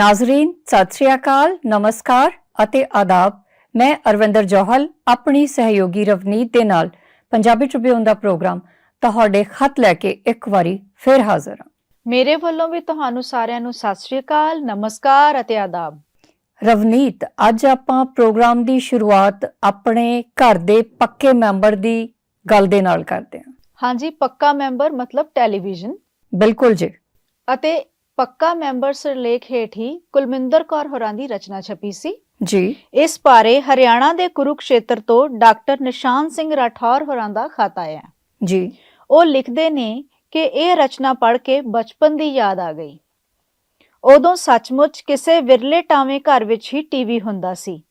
ਨਾਜ਼ਰੀਨ ਸਤਿ ਸ਼੍ਰੀ ਅਕਾਲ ਨਮਸਕਾਰ ਅਤੇ ਆਦਾਬ। ਮੈਂ ਅਰਵਿੰਦਰ ਜੋਹਲ ਆਪਣੀ ਸਹਿਯੋਗੀ ਰਵਨੀਤ ਦੇ ਨਾਲ ਪੰਜਾਬੀ ਟ੍ਰਿਬਿਊਨ ਦਾ ਪ੍ਰੋਗਰਾਮ ਤੁਹਾਡੇ ਖਤ ਲੈ ਕੇ ਇੱਕ ਵਾਰੀ ਫਿਰ ਹਾਜ਼ਰ ਹਾਂ। ਮੇਰੇ ਵੱਲੋਂ ਵੀ ਤੁਹਾਨੂੰ ਸਾਰਿਆਂ ਨੂੰ ਸਤਿ ਸ਼੍ਰੀ ਅਕਾਲ ਨਮਸਕਾਰ ਅਤੇ ਆਦਾਬ। ਰਵਨੀਤ ਅੱਜ ਆਪਾਂ ਪ੍ਰੋਗਰਾਮ ਦੀ ਸ਼ੁਰੂਆਤ ਆਪਣੇ ਘਰ ਦੇ ਪੱਕੇ ਮੈਂਬਰ ਦੀ ਗੱਲ ਦੇ ਨਾਲ ਕਰਦੇ ਹਾਂ। ਹਾਂਜੀ ਪੱਕਾ ਮੈਂਬਰ ਮਤਲਬ ਟੈਲੀਵਿਜ਼ਨ। ਬਿਲਕੁਲ ਜੀ। ਅਤੇ ਪੱਕਾ ਮੈਂਬਰ ਸਿਰਲੇਖ ਹੇਠ ਹੀ ਕੁਲਮਿੰਦਰ ਕੌਰ ਹੋਰਾਂ ਦੀ ਰਚਨਾ ਛਪੀ ਸੀ ਜੀ ਇਸ ਬਾਰੇ ਹਰਿਆਣਾ ਦੇ ਕੁਰੂਕਸ਼ੇਤਰ ਤੋਂ ਡਾਕਟਰ ਨਿਸ਼ਾਨ ਸਿੰਘ ਰਾਠੌਰ ਹੋਰਾਂ ਦਾ ਖਤ ਆਇਆ। ਜੀ ਉਹ ਲਿਖਦੇ ਨੇ ਕਿ ਇਹ ਰਚਨਾ ਪੜ੍ਹ ਕੇ ਬਚਪਨ ਦੀ ਯਾਦ ਆ ਗਈ ਉਦੋਂ ਸੱਚਮੁੱਚ ਕਿਸੇ ਵਿਰਲੇ ਟਾਵੇਂ ਘਰ ਵਿੱਚ ਹੀ ਟੀਵੀ ਹੁੰਦਾ ਸੀ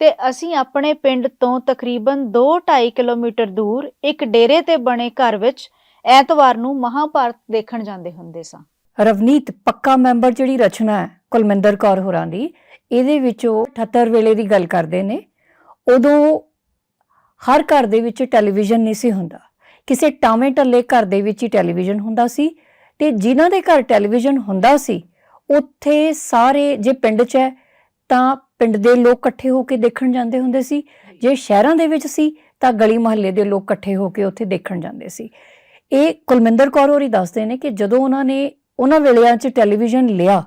ਤੇ ਅਸੀਂ ਆਪਣੇ ਪਿੰਡ ਤੋਂ ਤਕਰੀਬਨ 2.5 ਕਿਲੋਮੀਟਰ ਦੂਰ ਇੱਕ ਡੇਰੇ ਤੇ ਬਣੇ ਘਰ ਵਿੱਚ ਐਤਵਾਰ ਨੂੰ ਮਹਾਭਾਰਤ ਦੇਖਣ ਜਾਂਦੇ ਹੁੰਦੇ ਸਾਂ ਰਵਨੀਤ ਪੱਕਾ ਮੈਂਬਰ ਜਿਹੜੀ ਰਚਨਾ ਹੈ ਕੁਲਮਿੰਦਰ ਕੌਰ ਹੋਰਾਂ ਦੀ, ਇਹਦੇ ਵਿੱਚ ਉਹ 78 ਵੇਲੇ ਦੀ ਗੱਲ ਕਰਦੇ ਨੇ। ਉਦੋਂ ਹਰ ਘਰ ਦੇ ਵਿੱਚ ਟੈਲੀਵਿਜ਼ਨ ਨਹੀਂ ਸੀ ਹੁੰਦਾ। ਕਿਸੇ ਟਾਵੇਂ ਟੱਲੇ ਘਰ ਦੇ ਵਿੱਚ ਹੀ ਟੈਲੀਵਿਜ਼ਨ ਹੁੰਦਾ ਸੀ ਤੇ ਜਿਨ੍ਹਾਂ ਦੇ ਘਰ ਟੈਲੀਵਿਜ਼ਨ ਹੁੰਦਾ ਸੀ, ਉੱਥੇ ਸਾਰੇ ਜੇ ਪਿੰਡ 'ਚ ਹੈ ਤਾਂ ਪਿੰਡ ਦੇ ਲੋਕ ਇਕੱਠੇ ਹੋ ਕੇ ਦੇਖਣ ਜਾਂਦੇ ਹੁੰਦੇ ਸੀ। ਜੇ ਸ਼ਹਿਰਾਂ ਦੇ ਵਿੱਚ ਸੀ ਤਾਂ ਗਲੀ ਮੁਹੱਲੇ ਦੇ ਲੋਕ ਇਕੱਠੇ ਹੋ ਕੇ ਉੱਥੇ ਦੇਖਣ ਜਾਂਦੇ ਸੀ। ਇਹ ਕੁਲਮਿੰਦਰ ਕੌਰ ਹੋਰੀ ਦੱਸਦੇ ਨੇ ਕਿ ਜਦੋਂ ਉਹਨਾਂ ਨੇ ਉਹਨਾਂ ਵੇਲਿਆਂ 'ਚ ਟੈਲੀਵਿਜ਼ਨ ਲਿਆ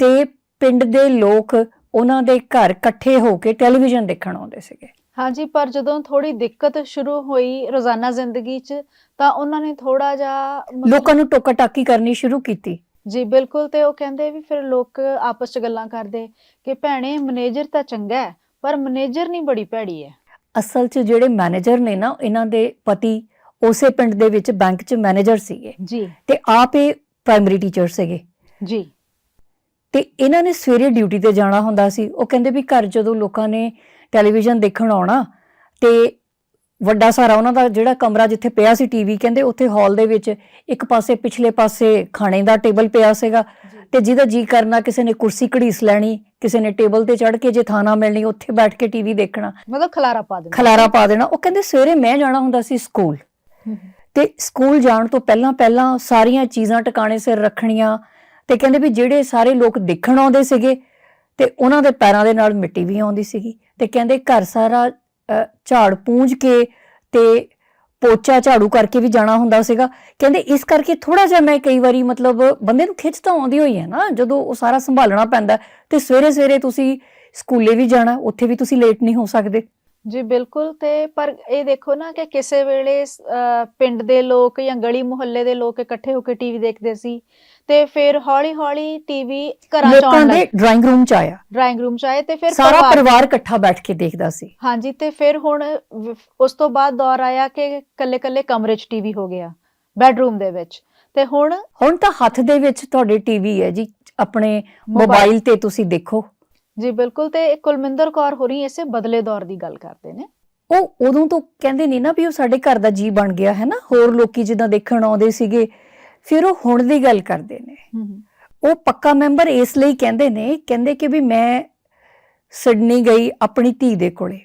ਤੇ ਪਿੰਡ ਦੇ ਲੋਕ ਉਹਨਾਂ ਦੇ ਘਰ ਇਕੱਠੇ ਹੋ ਕੇ ਟੈਲੀਵਿਜ਼ਨ ਦੇਖਣ ਆਉਂਦੇ ਸੀਗੇ। ਹਾਂਜੀ ਪਰ ਜਦੋਂ ਥੋੜੀ ਦਿੱਕਤ ਸ਼ੁਰੂ ਹੋਈ ਰੋਜ਼ਾਨਾ ਜ਼ਿੰਦਗੀ 'ਚ ਤਾਂ ਉਹਨਾਂ ਨੇ ਥੋੜਾ ਜਿਹਾ ਲੋਕਾਂ ਨੂੰ ਟੋਕਾ ਟਾਕੀ ਕਰਨੀ ਸ਼ੁਰੂ ਕੀਤੀ। ਜੀ ਬਿਲਕੁਲ ਤੇ ਉਹ ਕਹਿੰਦੇ ਵੀ ਫਿਰ ਲੋਕ ਆਪਸ 'ਚ ਗੱਲਾਂ ਕਰਦੇ ਕਿ ਭੈਣੇ ਮੈਨੇਜਰ ਤਾਂ ਚੰਗਾ ਹੈ ਪਰ ਮੈਨੇਜਰ ਨਹੀਂ ਬੜੀ ਭੈੜੀ ਹੈ। ਅਸਲ 'ਚ ਜਿਹੜੇ ਮੈਨੇਜਰ ਨੇ ਨਾ ਇਹਨਾਂ ਦੇ ਪਤੀ ਉਸੇ ਪਿੰਡ ਦੇ ਵਿੱਚ ਬੈਂਕ 'ਚ ਮੈਨੇਜਰ ਸੀਗੇ। ਜੀ। ਤੇ ਆਪ ਇਹ ਪ੍ਰਾਇਮਰੀ ਟੀਚਰ ਸੀਗੇ ਜੀ। ਤੇ ਇਹਨਾਂ ਨੇ ਸਵੇਰੇ ਡਿਊਟੀ ਤੇ ਜਾਣਾ ਹੁੰਦਾ ਸੀ। ਉਹ ਕਹਿੰਦੇ ਵੀ ਘਰ ਜਦੋਂ ਲੋਕਾਂ ਨੇ ਟੈਲੀਵਿਜ਼ਨ ਦੇਖਣ ਆਉਣਾ ਤੇ ਵੱਡਾ ਸਾਰਾ ਉਹਨਾਂ ਦਾ ਜਿਹੜਾ ਕਮਰਾ ਜਿੱਥੇ ਪਿਆ ਸੀ ਟੀਵੀ ਕਹਿੰਦੇ ਉੱਥੇ ਹਾਲ ਦੇ ਵਿੱਚ ਇੱਕ ਪਾਸੇ ਪਿਛਲੇ ਪਾਸੇ ਖਾਣੇ ਦਾ ਟੇਬਲ ਪਿਆ ਸੀਗਾ। ਤੇ ਜਿਹਦਾ ਜੀ ਕਰਨਾ ਕਿਸੇ ਨੇ ਕੁਰਸੀ ਘੜੀਸ ਲੈਣੀ ਕਿਸੇ ਨੇ ਟੇਬਲ ਤੇ ਚੜ੍ਹ ਕੇ ਜੇ ਥਾਣਾ ਮਿਲਣੀ ਉੱਥੇ ਬੈਠ ਕੇ ਟੀਵੀ ਦੇਖਣਾ। ਮਤਲਬ ਖਲਾਰਾ ਪਾ ਦੇਣਾ। ਖਲਾਰਾ ਪਾ ਦੇਣਾ। ਉਹ ਕਹਿੰਦੇ ਸਵੇਰੇ ਮੈਂ ਜਾਣਾ ਹੁੰਦਾ ਸੀ ਸਕੂਲ ਤੇ ਸਕੂਲ ਜਾਣ ਤੋਂ ਪਹਿਲਾਂ ਪਹਿਲਾਂ ਸਾਰੀਆਂ ਚੀਜ਼ਾਂ ਟਿਕਾਣੇ ਸਿਰ ਰੱਖਣੀਆਂ ਤੇ ਕਹਿੰਦੇ ਵੀ ਜਿਹੜੇ ਸਾਰੇ ਲੋਕ ਦੇਖਣ ਆਉਂਦੇ ਸੀਗੇ ਤੇ ਉਹਨਾਂ ਦੇ ਪੈਰਾਂ ਦੇ ਨਾਲ ਮਿੱਟੀ ਵੀ ਆਉਂਦੀ ਸੀਗੀ ਤੇ ਕਹਿੰਦੇ ਘਰ ਸਾਰਾ ਝਾੜ ਪੂੰਝ ਕੇ ਤੇ ਪੋਚਾ ਝਾੜੂ ਕਰਕੇ ਵੀ ਜਾਣਾ ਹੁੰਦਾ ਸੀਗਾ। ਕਹਿੰਦੇ ਇਸ ਕਰਕੇ ਥੋੜਾ ਜਿਹਾ ਮੈਂ ਕਈ ਵਾਰੀ ਮਤਲਬ ਬੰਦੇ ਨੂੰ ਖਿੱਚ ਤਾਂ ਆਉਂਦੀ ਹੋਈ ਹੈ ਨਾ, ਜਦੋਂ ਉਹ ਸਾਰਾ ਸੰਭਾਲਣਾ ਪੈਂਦਾ ਤੇ ਸਵੇਰੇ ਸਵੇਰੇ ਤੁਸੀਂ ਸਕੂਲੇ ਵੀ ਜਾਣਾ, ਉੱਥੇ ਵੀ ਤੁਸੀਂ ਲੇਟ ਨਹੀਂ ਹੋ ਸਕਦੇ। ਜੀ ਬਿਲਕੁਲ ਤੇ ਪਰ ਇਹ ਦੇਖੋ ਨਾ ਕਿ ਕਿਸੇ ਵੇਲੇ ਅਹ, ਪਿੰਡ ਦੇ ਲੋਕ ਜਾਂ ਗਲੀ ਮੁਹੱਲੇ ਦੇ ਲੋਕ ਇਕੱਠੇ ਹੋ ਕੇ ਟੀਵੀ ਦੇਖਦੇ ਸੀ ਤੇ ਫਿਰ ਹੌਲੀ ਹੌਲੀ ਟੀਵੀ ਘਰਾਂ ਚ ਲੋਕਾਂ ਆਉਣ ਦੇ ਲੱਗ ਡਰਾਇੰਗ ਰੂਮ ਚ ਆਇਆ। ਡਰਾਇੰਗ ਰੂਮ ਚ ਆਏ ਤੇ ਫਿਰ ਸਾਰਾ ਪਰਿਵਾਰ- ਇਕੱਠਾ ਬੈਠ ਕੇ ਦੇਖਦਾ ਸੀ। ਹਾਂਜੀ ਤੇ ਫਿਰ ਹੁਣ ਵ- ਉਸ ਤੋਂ ਬਾਅਦ ਦੌਰ ਆਇਆ ਕਿ ਕੱਲੇ ਕੱਲੇ ਕਮਰੇ 'ਚ ਟੀਵੀ ਹੋ ਗਿਆ ਬੈੱਡਰੂਮ ਦੇ ਵਿੱਚ। ਤੇ ਹੁਣ ਹੁਣ ਤਾਂ ਹੱਥ ਦੇ ਵਿੱਚ ਤੁਹਾਡੇ ਟੀਵੀ ਹੈ ਜੀ ਆਪਣੇ ਮੋਬਾਈਲ ਤੇ ਤੁਸੀਂ ਦੇਖੋ। ਜੀ ਬਿਲਕੁਲ ਤੇ ਕੁਲਮਿੰਦਰ ਕੌਰ ਹੋਰੀ ਇਸੇ ਬਦਲੇ ਦੌਰ ਦੀ ਗੱਲ ਕਰਦੇ ਨੇ। ਉਹ ਉਦੋਂ ਤੋਂ ਕਹਿੰਦੇ ਨਹੀਂ ਨਾ ਵੀ ਉਹ ਸਾਡੇ ਘਰ ਦਾ ਜੀ ਬਣ ਗਿਆ ਹੈ ਨਾ? ਹੋਰ ਲੋਕੀ ਜਿੱਦਾਂ ਦੇਖਣ ਆਉਂਦੇ ਸੀਗੇ ਫਿਰ ਉਹ ਹੁਣ ਦੀ ਗੱਲ ਕਰਦੇ ਨੇ। ਉਹ ਪੱਕਾ ਮੈਂਬਰ ਇਸ ਲਈ ਕਹਿੰਦੇ ਨੇ ਕਹਿੰਦੇ ਕਿ ਵੀ ਮੈਂ ਸਿਡਨੀ ਗਈ ਆਪਣੀ ਧੀ ਦੇ ਕੋਲੇ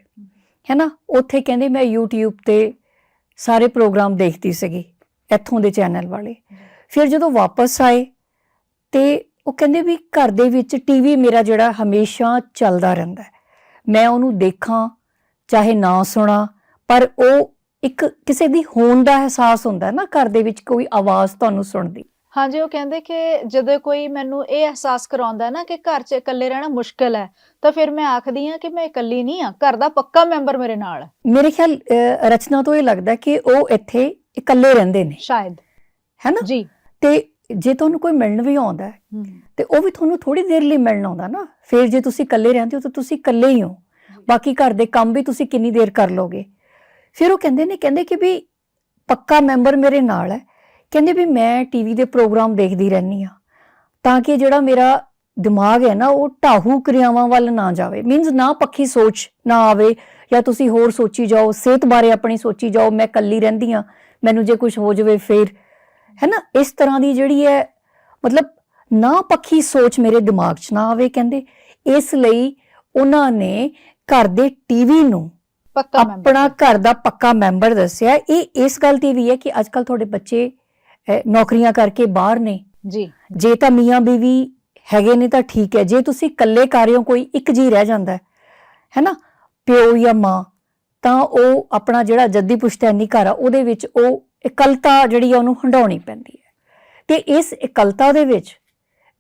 ਹੈ ਨਾ? ਉੱਥੇ ਕਹਿੰਦੇ ਮੈਂ YouTube ਤੇ ਸਾਰੇ ਪ੍ਰੋਗਰਾਮ ਦੇਖਦੀ ਸੀਗੀ ਇੱਥੋਂ ਦੇ ਚੈਨਲ ਵਾਲੇ। ਫਿਰ ਜਦੋਂ ਵਾਪਸ ਆਏ ਤੇ ਉਹ ਕਹਿੰਦੇ ਵੀ ਘਰ ਦੇ ਵਿੱਚ ਟੀਵੀ ਮੇਰਾ ਜਿਹੜਾ ਹਮੇਸ਼ਾ ਚੱਲਦਾ ਰਹਿੰਦਾ ਹੈ। ਮੈਂ ਉਹਨੂੰ ਦੇਖਾਂ ਚਾਹੇ ਨਾ ਸੁਣਾ ਪਰ ਉਹ ਇੱਕ ਕਿਸੇ ਦੀ ਹੋਣ ਦਾ ਅਹਿਸਾਸ ਹੁੰਦਾ ਹੈ ਨਾ ਘਰ ਦੇ ਵਿੱਚ ਕੋਈ ਆਵਾਜ਼ ਤੁਹਾਨੂੰ ਸੁਣਦੀ। ਹਾਂਜੀ ਉਹ ਕਹਿੰਦੇ ਕਿ ਜਦੋਂ ਕੋਈ ਮੈਨੂੰ ਇਹ ਅਹਿਸਾਸ ਕਰਾਉਂਦਾ ਹੈ ਨਾ ਕਿ ਘਰ 'ਚ ਇਕੱਲੇ ਰਹਿਣਾ ਮੁਸ਼ਕਲ ਹੈ ਤਾਂ ਫਿਰ ਮੈਂ ਆਖਦੀ ਹਾਂ ਕਿ ਮੈਂ ਇਕੱਲੀ ਨਹੀਂ ਆ ਘਰ ਦਾ ਪੱਕਾ ਮੈਂਬਰ ਮੇਰੇ ਨਾਲ ਹੈ। ਮੇਰੇ ਖਿਆਲ ਰਚਨਾ ਤੋਂ ਇਹ ਲੱਗਦਾ ਕਿ ਉਹ ਇੱਥੇ ਇਕੱਲੇ ਰਹਿੰਦੇ ਨੇ। ਸ਼ਾਇਦ। ਹੈ ਨਾ? ਜੀ। ਤੇ ਜੇ ਤੁਹਾਨੂੰ ਕੋਈ ਮਿਲਣ ਵੀ ਆਉਂਦਾ ਤੇ ਉਹ ਵੀ ਤੁਹਾਨੂੰ ਥੋੜੀ ਦੇਰ ਲਈ ਮਿਲਣ ਆਉਂਦਾ ਨਾ ਫਿਰ ਜੇ ਤੁਸੀਂ ਇਕੱਲੇ ਰਹਿੰਦੇ ਹੋ ਤਾਂ ਤੁਸੀਂ ਇਕੱਲੇ ਹੀ ਹੋ। ਬਾਕੀ ਘਰ ਦੇ ਕੰਮ ਵੀ ਤੁਸੀਂ ਕਿੰਨੀ ਦੇਰ ਕਰ ਲੋਗੇ ਫਿਰ ਉਹ ਕਹਿੰਦੇ ਨੇ ਕਹਿੰਦੇ ਕਿ ਵੀ ਪੱਕਾ ਮੈਂਬਰ ਮੇਰੇ ਨਾਲ ਹੈ। ਕਹਿੰਦੇ ਵੀ ਮੈਂ ਟੀਵੀ ਦੇ ਪ੍ਰੋਗਰਾਮ ਦੇਖਦੀ ਰਹਿੰਦੀ ਆ ਤਾਂ ਕਿ ਜਿਹੜਾ ਮੇਰਾ ਦਿਮਾਗ ਹੈ ਨਾ ਉਹ ਢਾਹੂ ਕਿਰਿਆਵਾਂ ਵੱਲ ਨਾ ਜਾਵੇ। ਮੀਨਸ ਨਾ ਪੱਖੀ ਸੋਚ ਨਾ ਆਵੇ ਜਾਂ ਤੁਸੀਂ ਹੋਰ ਸੋਚੀ ਜਾਓ ਸਿਹਤ ਬਾਰੇ ਆਪਣੀ ਸੋਚੀ ਜਾਓ ਮੈਂ ਇਕੱਲੀ ਰਹਿੰਦੀ ਆ ਮੈਨੂੰ ਜੇ ਕੁਝ ਹੋ ਜਾਵੇ ਫਿਰ ਹੈ ਨਾ ਇਸ ਤਰ੍ਹਾਂ ਦੀ ਜਿਹੜੀ ਹੈ ਮਤਲਬ ਨਾ ਪੱਖੀ ਸੋਚ ਮੇਰੇ ਦਿਮਾਗ 'ਚ ਨਾ ਆਵੇ ਕਹਿੰਦੇ। ਇਸ ਲਈ ਉਹਨਾਂ ਨੇ ਘਰ ਦੇ ਟੀਵੀ ਨੂੰ ਪੱਕਾ ਆਪਣਾ ਘਰ ਦਾ ਪੱਕਾ ਮੈਂਬਰ ਦੱਸਿਆ। ਇਹ ਇਸ ਗੱਲ ਤੇ ਵੀ ਹੈ ਕਿ ਅੱਜ ਕੱਲ ਤੁਹਾਡੇ ਬੱਚੇ ਨੌਕਰੀਆਂ ਕਰਕੇ ਬਾਹਰ ਨੇ। ਜੀ। ਜੇ ਤਾਂ ਮੀਆਂ ਬੀਵੀ ਹੈਗੇ ਨੇ ਤਾਂ ਠੀਕ ਹੈ। ਜੇ ਤੁਸੀਂ ਇਕੱਲੇ ਕਰ ਰਹੇ ਹੋ ਕੋਈ ਇੱਕ ਜੀ ਰਹਿ ਜਾਂਦਾ ਹੈ ਹੈਨਾ? ਪਿਓ ਜਾਂ ਮਾਂ ਤਾਂ ਉਹ ਆਪਣਾ ਜਿਹੜਾ ਜੱਦੀ ਪੁਸ਼ਤੈਨੀ ਘਰ ਆ ਉਹਦੇ ਵਿੱਚ ਉਹ ਇਕਲਤਾ ਜਿਹੜੀ ਆ ਉਹਨੂੰ ਹੰਡਾਉਣੀ ਪੈਂਦੀ ਹੈ। ਤੇ ਇਸ ਇਕਲਤਾ ਦੇ ਵਿੱਚ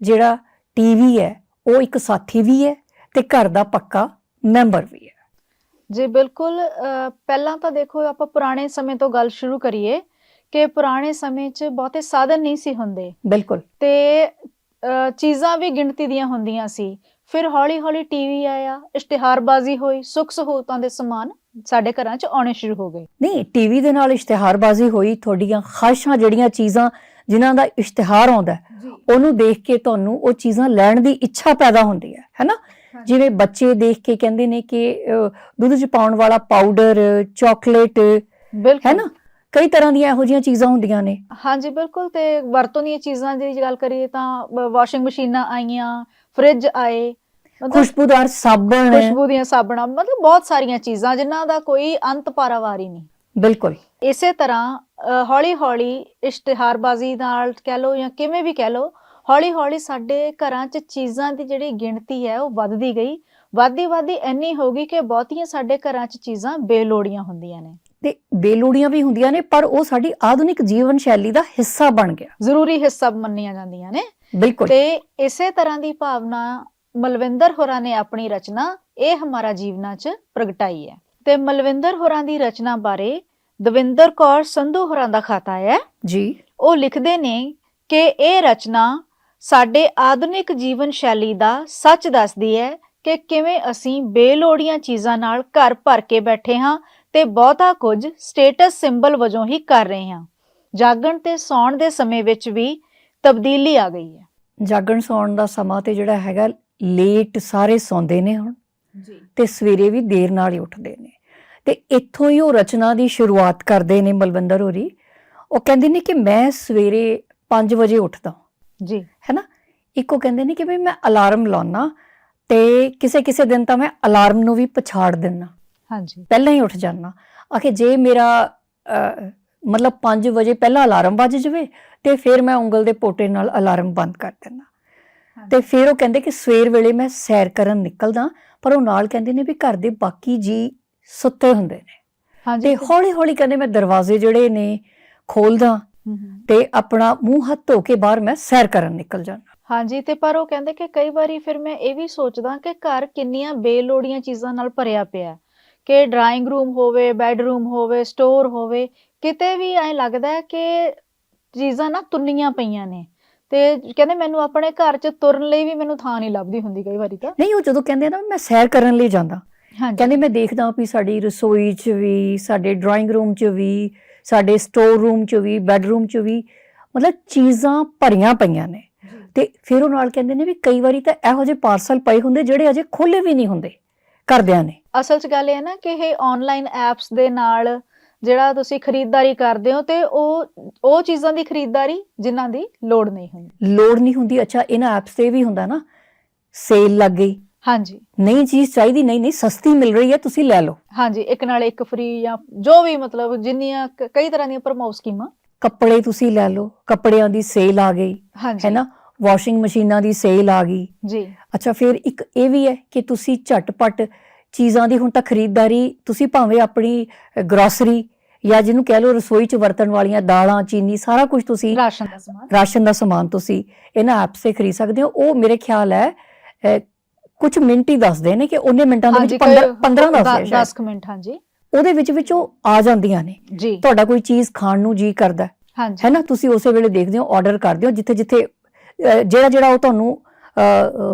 ਜਿਹੜਾ ਟੀਵੀ ਹੈ ਉਹ ਇੱਕ ਸਾਥੀ ਵੀ ਹੈ ਤੇ ਘਰ ਦਾ ਪੱਕਾ ਮੈਂਬਰ ਵੀ ਹੈ। ਜੀ ਬਿਲਕੁਲ ਪਹਿਲਾਂ ਤਾਂ ਦੇਖੋ ਆਪਾਂ ਪੁਰਾਣੇ ਸਮੇਂ ਤੋਂ ਗੱਲ ਸ਼ੁਰੂ ਕਰੀਏ ਕਿ ਪੁਰਾਣੇ ਸਮੇਂ 'ਚ ਬਹੁਤੇ ਸਾਧਨ ਨਹੀਂ ਸੀ ਹੁੰਦੇ। ਬਿਲਕੁਲ। ਤੇ ਚੀਜ਼ਾਂ ਵੀ ਗਿਣਤੀ ਦੀਆਂ ਹੁੰਦੀਆਂ ਸੀ। ਫਿਰ ਹੌਲੀ-ਹੌਲੀ ਟੀਵੀ ਆਇਆ ਇਸ਼ਤਿਹਾਰਬਾਜ਼ੀ ਹੋਈ ਸੁੱਖ ਸਹੂਲਤਾਂ ਦੇ ਸਮਾਨ ਸਾਡੇ ਘਰਾਂ 'ਚ ਆਉਣੇ ਸ਼ੁਰੂ ਹੋ ਗਏ। ਨਹੀਂ ਟੀਵੀ ਦੇ ਨਾਲ ਇਸ਼ਤਿਹਾਰਬਾਜ਼ੀ ਹੋਈ ਤੁਹਾਡੀਆਂ ਖਾਸ਼ਾਂ ਜਿਹੜੀਆਂ ਚੀਜ਼ਾਂ ਜਿਨ੍ਹਾਂ ਦਾ ਇਸ਼ਤਿਹਾਰ ਆਉਂਦਾ ਉਹਨੂੰ ਦੇਖ ਕੇ ਤੁਹਾਨੂੰ ਉਹ ਚੀਜ਼ਾਂ ਲੈਣ ਦੀ ਇੱਛਾ ਪੈਦਾ ਹੁੰਦੀ ਹੈ ਹੈਨਾ ਜਿਵੇਂ ਬੱਚੇ ਦੇਖ ਕੇ ਕਹਿੰਦੇ ਨੇ ਕਿ ਦੁੱਧ 'ਚ ਪਾਉਣ ਵਾਲਾ ਪਾਊਡਰ ਚਾਕਲੇਟ ਬਿਲਕੁਲ। ਹੈਨਾ ਕਈ ਤਰ੍ਹਾਂ ਦੀਆਂ ਇਹੋ ਜਿਹੀਆਂ ਚੀਜ਼ਾਂ ਹੁੰਦੀਆਂ ਨੇ। ਹਾਂਜੀ ਬਿਲਕੁਲ ਤੇ ਵਰਤੋਂ ਦੀਆਂ ਚੀਜ਼ਾਂ ਦੀ ਗੱਲ ਕਰੀਏ ਤਾਂ ਵਾਸ਼ਿੰਗ ਮਸ਼ੀਨਾਂ ਆਈਆਂ ਫ੍ਰਿਜ ਆਏ ਖੁਸ਼ਬੂਦਾਰ ਸਾਬਣ ਖੁਸ਼ਬੂ ਦੀਆਂ ਸਾਬਣਾਂ ਮਤਲਬ ਬਹੁਤ ਸਾਰੀਆਂ ਚੀਜ਼ਾਂ ਜਿਨ੍ਹਾਂ ਦਾ ਕੋਈ ਅੰਤ ਪਾਰਾਵਾਰ ਹੀ ਨਹੀਂ। ਬਿਲਕੁਲ। ਇਸੇ ਤਰ੍ਹਾਂ ਹੌਲੀ ਹੌਲੀ ਇਸ਼ਤਿਹਾਰਬਾਜ਼ੀ ਨਾਲ ਕਹਿ ਲਓ ਜਾਂ ਕਿਵੇਂ ਵੀ ਕਹਿ ਲਓ ਹੌਲੀ ਹੌਲੀ ਸਾਡੇ ਘਰਾਂ 'ਚ ਚੀਜ਼ਾਂ ਦੀ ਜਿਹੜੀ ਗਿਣਤੀ ਹੈ ਉਹ ਵੱਧਦੀ ਗਈ। ਵੱਧਦੀ ਵੱਧਦੀ ਇੰਨੀ ਹੋ ਗਈ ਕਿ ਬਹੁਤੀਆਂ ਸਾਡੇ ਘਰਾਂ 'ਚ ਚੀਜ਼ਾਂ ਬੇਲੋੜੀਆਂ ਹੁੰਦੀਆਂ ਨੇ। ਤੇ ਬੇਲੋੜੀਆਂ ਵੀ ਹੁੰਦੀਆਂ ਨੇ ਪਰ ਉਹ ਸਾਡੀ ਆਧੁਨਿਕ ਜੀਵਨ ਸ਼ੈਲੀ ਦਾ ਹਿੱਸਾ ਬਣ ਗਿਆ। ਜ਼ਰੂਰੀ ਹਿੱਸਾ ਮੰਨੀਆਂ ਜਾਂਦੀਆਂ ਨੇ। ਬਿਲਕੁਲ। ਤੇ ਇਸੇ ਤਰ੍ਹਾਂ ਦੀ ਭਾਵਨਾ ਮਲਵਿੰਦਰ ਹੋਰਾਂ ਨੇ ਆਪਣੀ ਰਚਨਾ ਇਹ ਹਮਾਰਾ ਜੀਵਨਾ 'ਚ ਪ੍ਰਗਟਾਈ ਹੈ। ਤੇ ਮਲਵਿੰਦਰ ਹੋਰਾਂ ਦੀ ਰਚਨਾ ਬਾਰੇ ਦਵਿੰਦਰ ਕੌਰ ਸੰਧੂ ਹੋਰਾਂ ਦਾ ਖਾਤਾ ਹੈ। ਜੀ। ਉਹ ਲਿਖਦੇ ਨੇ ਕਿ ਇਹ ਰਚਨਾ ਸਾਡੇ ਆਧੁਨਿਕ ਜੀਵਨ ਸ਼ੈਲੀ ਦਾ ਸੱਚ ਦੱਸਦੀ ਹੈ ਕਿ ਕਿਵੇਂ ਅਸੀਂ ਬੇਲੋੜੀਆਂ ਚੀਜ਼ਾਂ ਨਾਲ ਘਰ ਭਰ ਕੇ ਬੈਠੇ ਹਾਂ ਤੇ ਬਹੁਤਾ ਕੁਝ ਸਟੇਟਸ ਸਿੰਬਲ ਵਜੋਂ ਹੀ ਕਰ ਰਹੇ ਹਾਂ। ਜਾਗਣ ਤੇ ਸੌਣ ਦੇ ਸਮੇਂ ਵਿੱਚ ਵੀ ਤਬਦੀਲੀ ਆ ਗਈ ਹੈ। ਜਾਗਣ ਸੌਣ ਦਾ ਸਮਾਂ ਤੇ ਜਿਹੜਾ ਹੈਗਾ ਲੇਟ ਸਾਰੇ ਸੌਂਦੇ ਨੇ ਹੁਣ। ਜੀ। ਤੇ ਸਵੇਰੇ ਵੀ ਦੇਰ ਨਾਲ ਹੀ ਉੱਠਦੇ ਨੇ। ਤੇ ਇੱਥੋਂ ਹੀ ਉਹ ਰਚਨਾ ਦੀ ਸ਼ੁਰੂਆਤ ਕਰਦੇ ਨੇ ਬਲਵੰਦਰ ਹੋਰੀ। ਉਹ ਕਹਿੰਦੇ ਨੇ ਕਿ ਮੈਂ ਸਵੇਰੇ 5 ਵਜੇ ਉੱਠਦਾ ਜੀ। ਹੈਨਾ ਇੱਕੋ ਕਹਿੰਦੇ ਨੇ ਕਿ ਵੀ ਮੈਂ ਅਲਾਰਮ ਲਾਉਣਾ ਤੇ ਕਿਸੇ ਕਿਸੇ ਦਿਨ ਤਾਂ ਮੈਂ ਅਲਾਰਮ ਨੂੰ ਵੀ ਪਛਾੜ ਦਿੰਨਾ। ਹਾਂਜੀ। ਪਹਿਲਾਂ ਹੀ ਉੱਠ ਜਾਣਾ ਆਖੇ ਜੇ ਮੇਰਾ ਮਤਲਬ 5 ਵਜੇ ਪਹਿਲਾਂ ਅਲਾਰਮ ਵੱਜ ਜਾਵੇ ਤੇ ਫਿਰ ਮੈਂ ਉਂਗਲ ਦੇ ਪੋਟੇ ਨਾਲ ਅਲਾਰਮ ਬੰਦ ਕਰ ਦਿੰਦਾ ਤੇ ਫਿਰ ਉਹ ਕਹਿੰਦੇ ਕਿ ਸਵੇਰ ਵੇਲੇ ਮੈਂ ਸੈਰ ਕਰਨ ਨਿਕਲਦਾ ਪਰ ਉਹ ਨਾਲ ਕਹਿੰਦੇ ਨੇ ਵੀ ਘਰ ਦੇ ਬਾਕੀ ਜੀ ਸੁੱਤੇ ਹੁੰਦੇ ਨੇ ਹਾਂਜੀ ਤੇ ਹੌਲੀ ਹੌਲੀ ਕਹਿੰਦੇ ਮੈਂ ਦਰਵਾਜ਼ੇ ਜਿਹੜੇ ਨੇ ਖੋਲਦਾ। ਤੇ ਆਪਣਾ ਮੂੰਹ ਹੱਥ ਧੋ ਕੇ ਬਾਹਰ ਮੈਂ ਸੈਰ ਕਰਨ ਨਿਕਲ ਜਾਂਦਾ ਹਾਂਜੀ ਤੇ ਪਰ ਉਹ ਕਹਿੰਦੇ ਕਿ ਕਈ ਵਾਰੀ ਫਿਰ ਮੈਂ ਇਹ ਵੀ ਸੋਚਦਾ ਕਿ ਘਰ ਕਿੰਨੀਆਂ ਬੇਲੋੜੀਆਂ ਚੀਜ਼ਾਂ ਨਾਲ ਭਰਿਆ ਪਿਆ। ਕਿ ਡਰਾਇੰਗ ਰੂਮ ਹੋਵੇ ਬੈੱਡਰੂਮ ਹੋਵੇ ਸਟੋਰ ਹੋਵੇ ਕਿਤੇ ਵੀ ਐਂ ਲੱਗਦਾ ਕਿ ਚੀਜ਼ਾਂ ਨਾ ਤੁੰਨੀਆਂ ਪਈਆਂ ਨੇ ਤੇ ਕਹਿੰਦੇ ਮੈਨੂੰ ਆਪਣੇ ਘਰ 'ਚ ਤੁਰਨ ਲਈ ਵੀ ਮੈਨੂੰ ਥਾਂ ਨਹੀਂ ਲੱਭਦੀ ਹੁੰਦੀ ਕਈ ਵਾਰੀ ਤਾਂ। ਨਹੀਂ ਉਹ ਜਦੋਂ ਕਹਿੰਦੇ ਆ ਨਾ ਮੈਂ ਸੈਰ ਕਰਨ ਲਈ ਜਾਂਦਾ। ਕਹਿੰਦੇ ਮੈਂ ਦੇਖਦਾ ਵੀ ਸਾਡੀ ਰਸੋਈ 'ਚ ਵੀ ਸਾਡੇ ਡਰਾਇੰਗ ਰੂਮ 'ਚ ਵੀ ਸਾਡੇ ਸਟੋਰ ਰੂਮ 'ਚ ਵੀ ਬੈੱਡਰੂਮ 'ਚ ਵੀ ਮਤਲਬ ਚੀਜ਼ਾਂ ਭਰੀਆਂ ਪਈਆਂ ਨੇ। ਤੇ ਫਿਰ ਉਹ ਨਾਲ ਕਹਿੰਦੇ ਨੇ ਵੀ ਕਈ ਵਾਰੀ ਤਾਂ ਇਹੋ ਜਿਹੇ ਪਾਰਸਲ ਪਏ ਹੁੰਦੇ ਜਿਹੜੇ ਅਜੇ ਖੋਲੇ ਵੀ ਨਹੀਂ ਹੁੰਦੇ ਕਰਦਿਆਂ ਨੇ। ਅਸਲ 'ਚ ਗੱਲ ਇਹ ਹੈ ਨਾ ਕਿ ਇਹ ਆਨਲਾਈਨ ਐਪਸ ਦੇ ਨਾਲ ਜਿਹੜਾ ਤੁਸੀਂ ਖਰੀਦਦਾਰੀ ਕਰਦੇ ਹੋ ਤੇ ਉਹ ਉਹ ਚੀਜ਼ਾਂ ਦੀ ਖਰੀਦਦਾਰੀ ਜਿਨ੍ਹਾਂ ਦੀ ਲੋੜ ਨਹੀਂ ਹੁੰਦੀ। ਲੋੜ ਨਹੀਂ ਹੁੰਦੀ। ਅੱਛਾ ਇਹਨਾਂ ਐਪਸ ਤੇ ਵੀ ਹੁੰਦਾ ਨਾ ਸੇਲ ਲੱਗ। ਗਈ ਹਾਂਜੀ। ਨਈ ਚੀਜ਼ ਚਾਹੀਦੀ ਨਹੀਂ ਨਹੀਂ ਸਸਤੀ ਮਿਲ ਰਹੀ ਹੈ ਤੁਸੀਂ ਲੈ ਲਓ। ਹਾਂਜੀ ਇੱਕ ਨਾਲ ਇੱਕ ਫ੍ਰੀ ਜਾਂ ਜੋ ਵੀ ਮਤਲਬ ਜਿੰਨੀਆਂ ਕਈ ਤਰ੍ਹਾਂ ਦੀਆਂ ਪ੍ਰਮੋਟ ਸਕੀਮਾਂ ਕੱਪੜੇ ਤੁਸੀਂ ਲੈ ਲਓ ਕੱਪੜਿਆਂ ਦੀ ਸੇਲ ਆ ਗਈ ਹੈ ਨਾ? ਵਾਸ਼ਿੰਗ ਮਸ਼ੀਨਾਂ ਦੀ ਸੇਲ ਆ ਗਈ। ਜੀ। ਅੱਛਾ ਫਿਰ ਇੱਕ ਇਹ ਵੀ ਹੈ ਕਿ ਤੁਸੀਂ ਝਟਪਟ ਚੀਜ਼ਾਂ ਦੀ ਹੁਣ ਤਾਂ ਖਰੀਦਦਾਰੀ ਤੁਸੀਂ ਭਾਵੇਂ ਆਪਣੀ ਗਰੋਸਰੀ ਜਾਂ ਜਿਹਨੂੰ ਕਹਿ ਲਓ ਰਸੋਈ 'ਚ ਵਰਤਣ ਵਾਲੀਆਂ ਦਾਲਾਂ ਚੀਨੀ ਸਾਰਾ ਕੁਝ ਤੁਸੀਂ ਰਾਸ਼ਨ ਦਾ ਸਮਾਨ। ਰਾਸ਼ਨ ਦਾ ਸਮਾਨ ਤੁਸੀਂ ਇਹਨਾਂ ਐਪਸ ਤੇ ਖਰੀਦ ਸਕਦੇ ਹੋ। ਉਹ ਮੇਰੇ ਖਿਆਲ ਹੈ ਕੁਝ ਮਿੰਟ ਹੀ ਦੱਸਦੇ ਨੇ ਕਿ ਉਹਨੇ ਮਿੰਟਾਂ ਦੇ ਵਿੱਚ 15 15 ਦੱਸਦੇ ਆ ਸ਼ਾਇਦ। 10 ਮਿੰਟ ਹਾਂਜੀ। ਉਹਦੇ ਵਿੱਚ ਵਿੱਚ ਉਹ ਆ ਜਾਂਦੀਆਂ ਨੇ। ਜੀ। ਤੁਹਾਡਾ ਕੋਈ ਚੀਜ਼ ਖਾਣ ਨੂੰ ਜੀ ਕਰਦਾ ਹੈ। ਨਾ? ਤੁਸੀਂ ਉਸੇ ਵੇਲੇ ਦੇਖਦੇ ਹੋ ਆਰਡਰ ਕਰਦੇ ਹੋ ਜਿੱਥੇ ਜਿੱਥੇ ਜਿਹੜਾ ਜਿਹੜਾ ਉਹ ਤੁਹਾਨੂੰ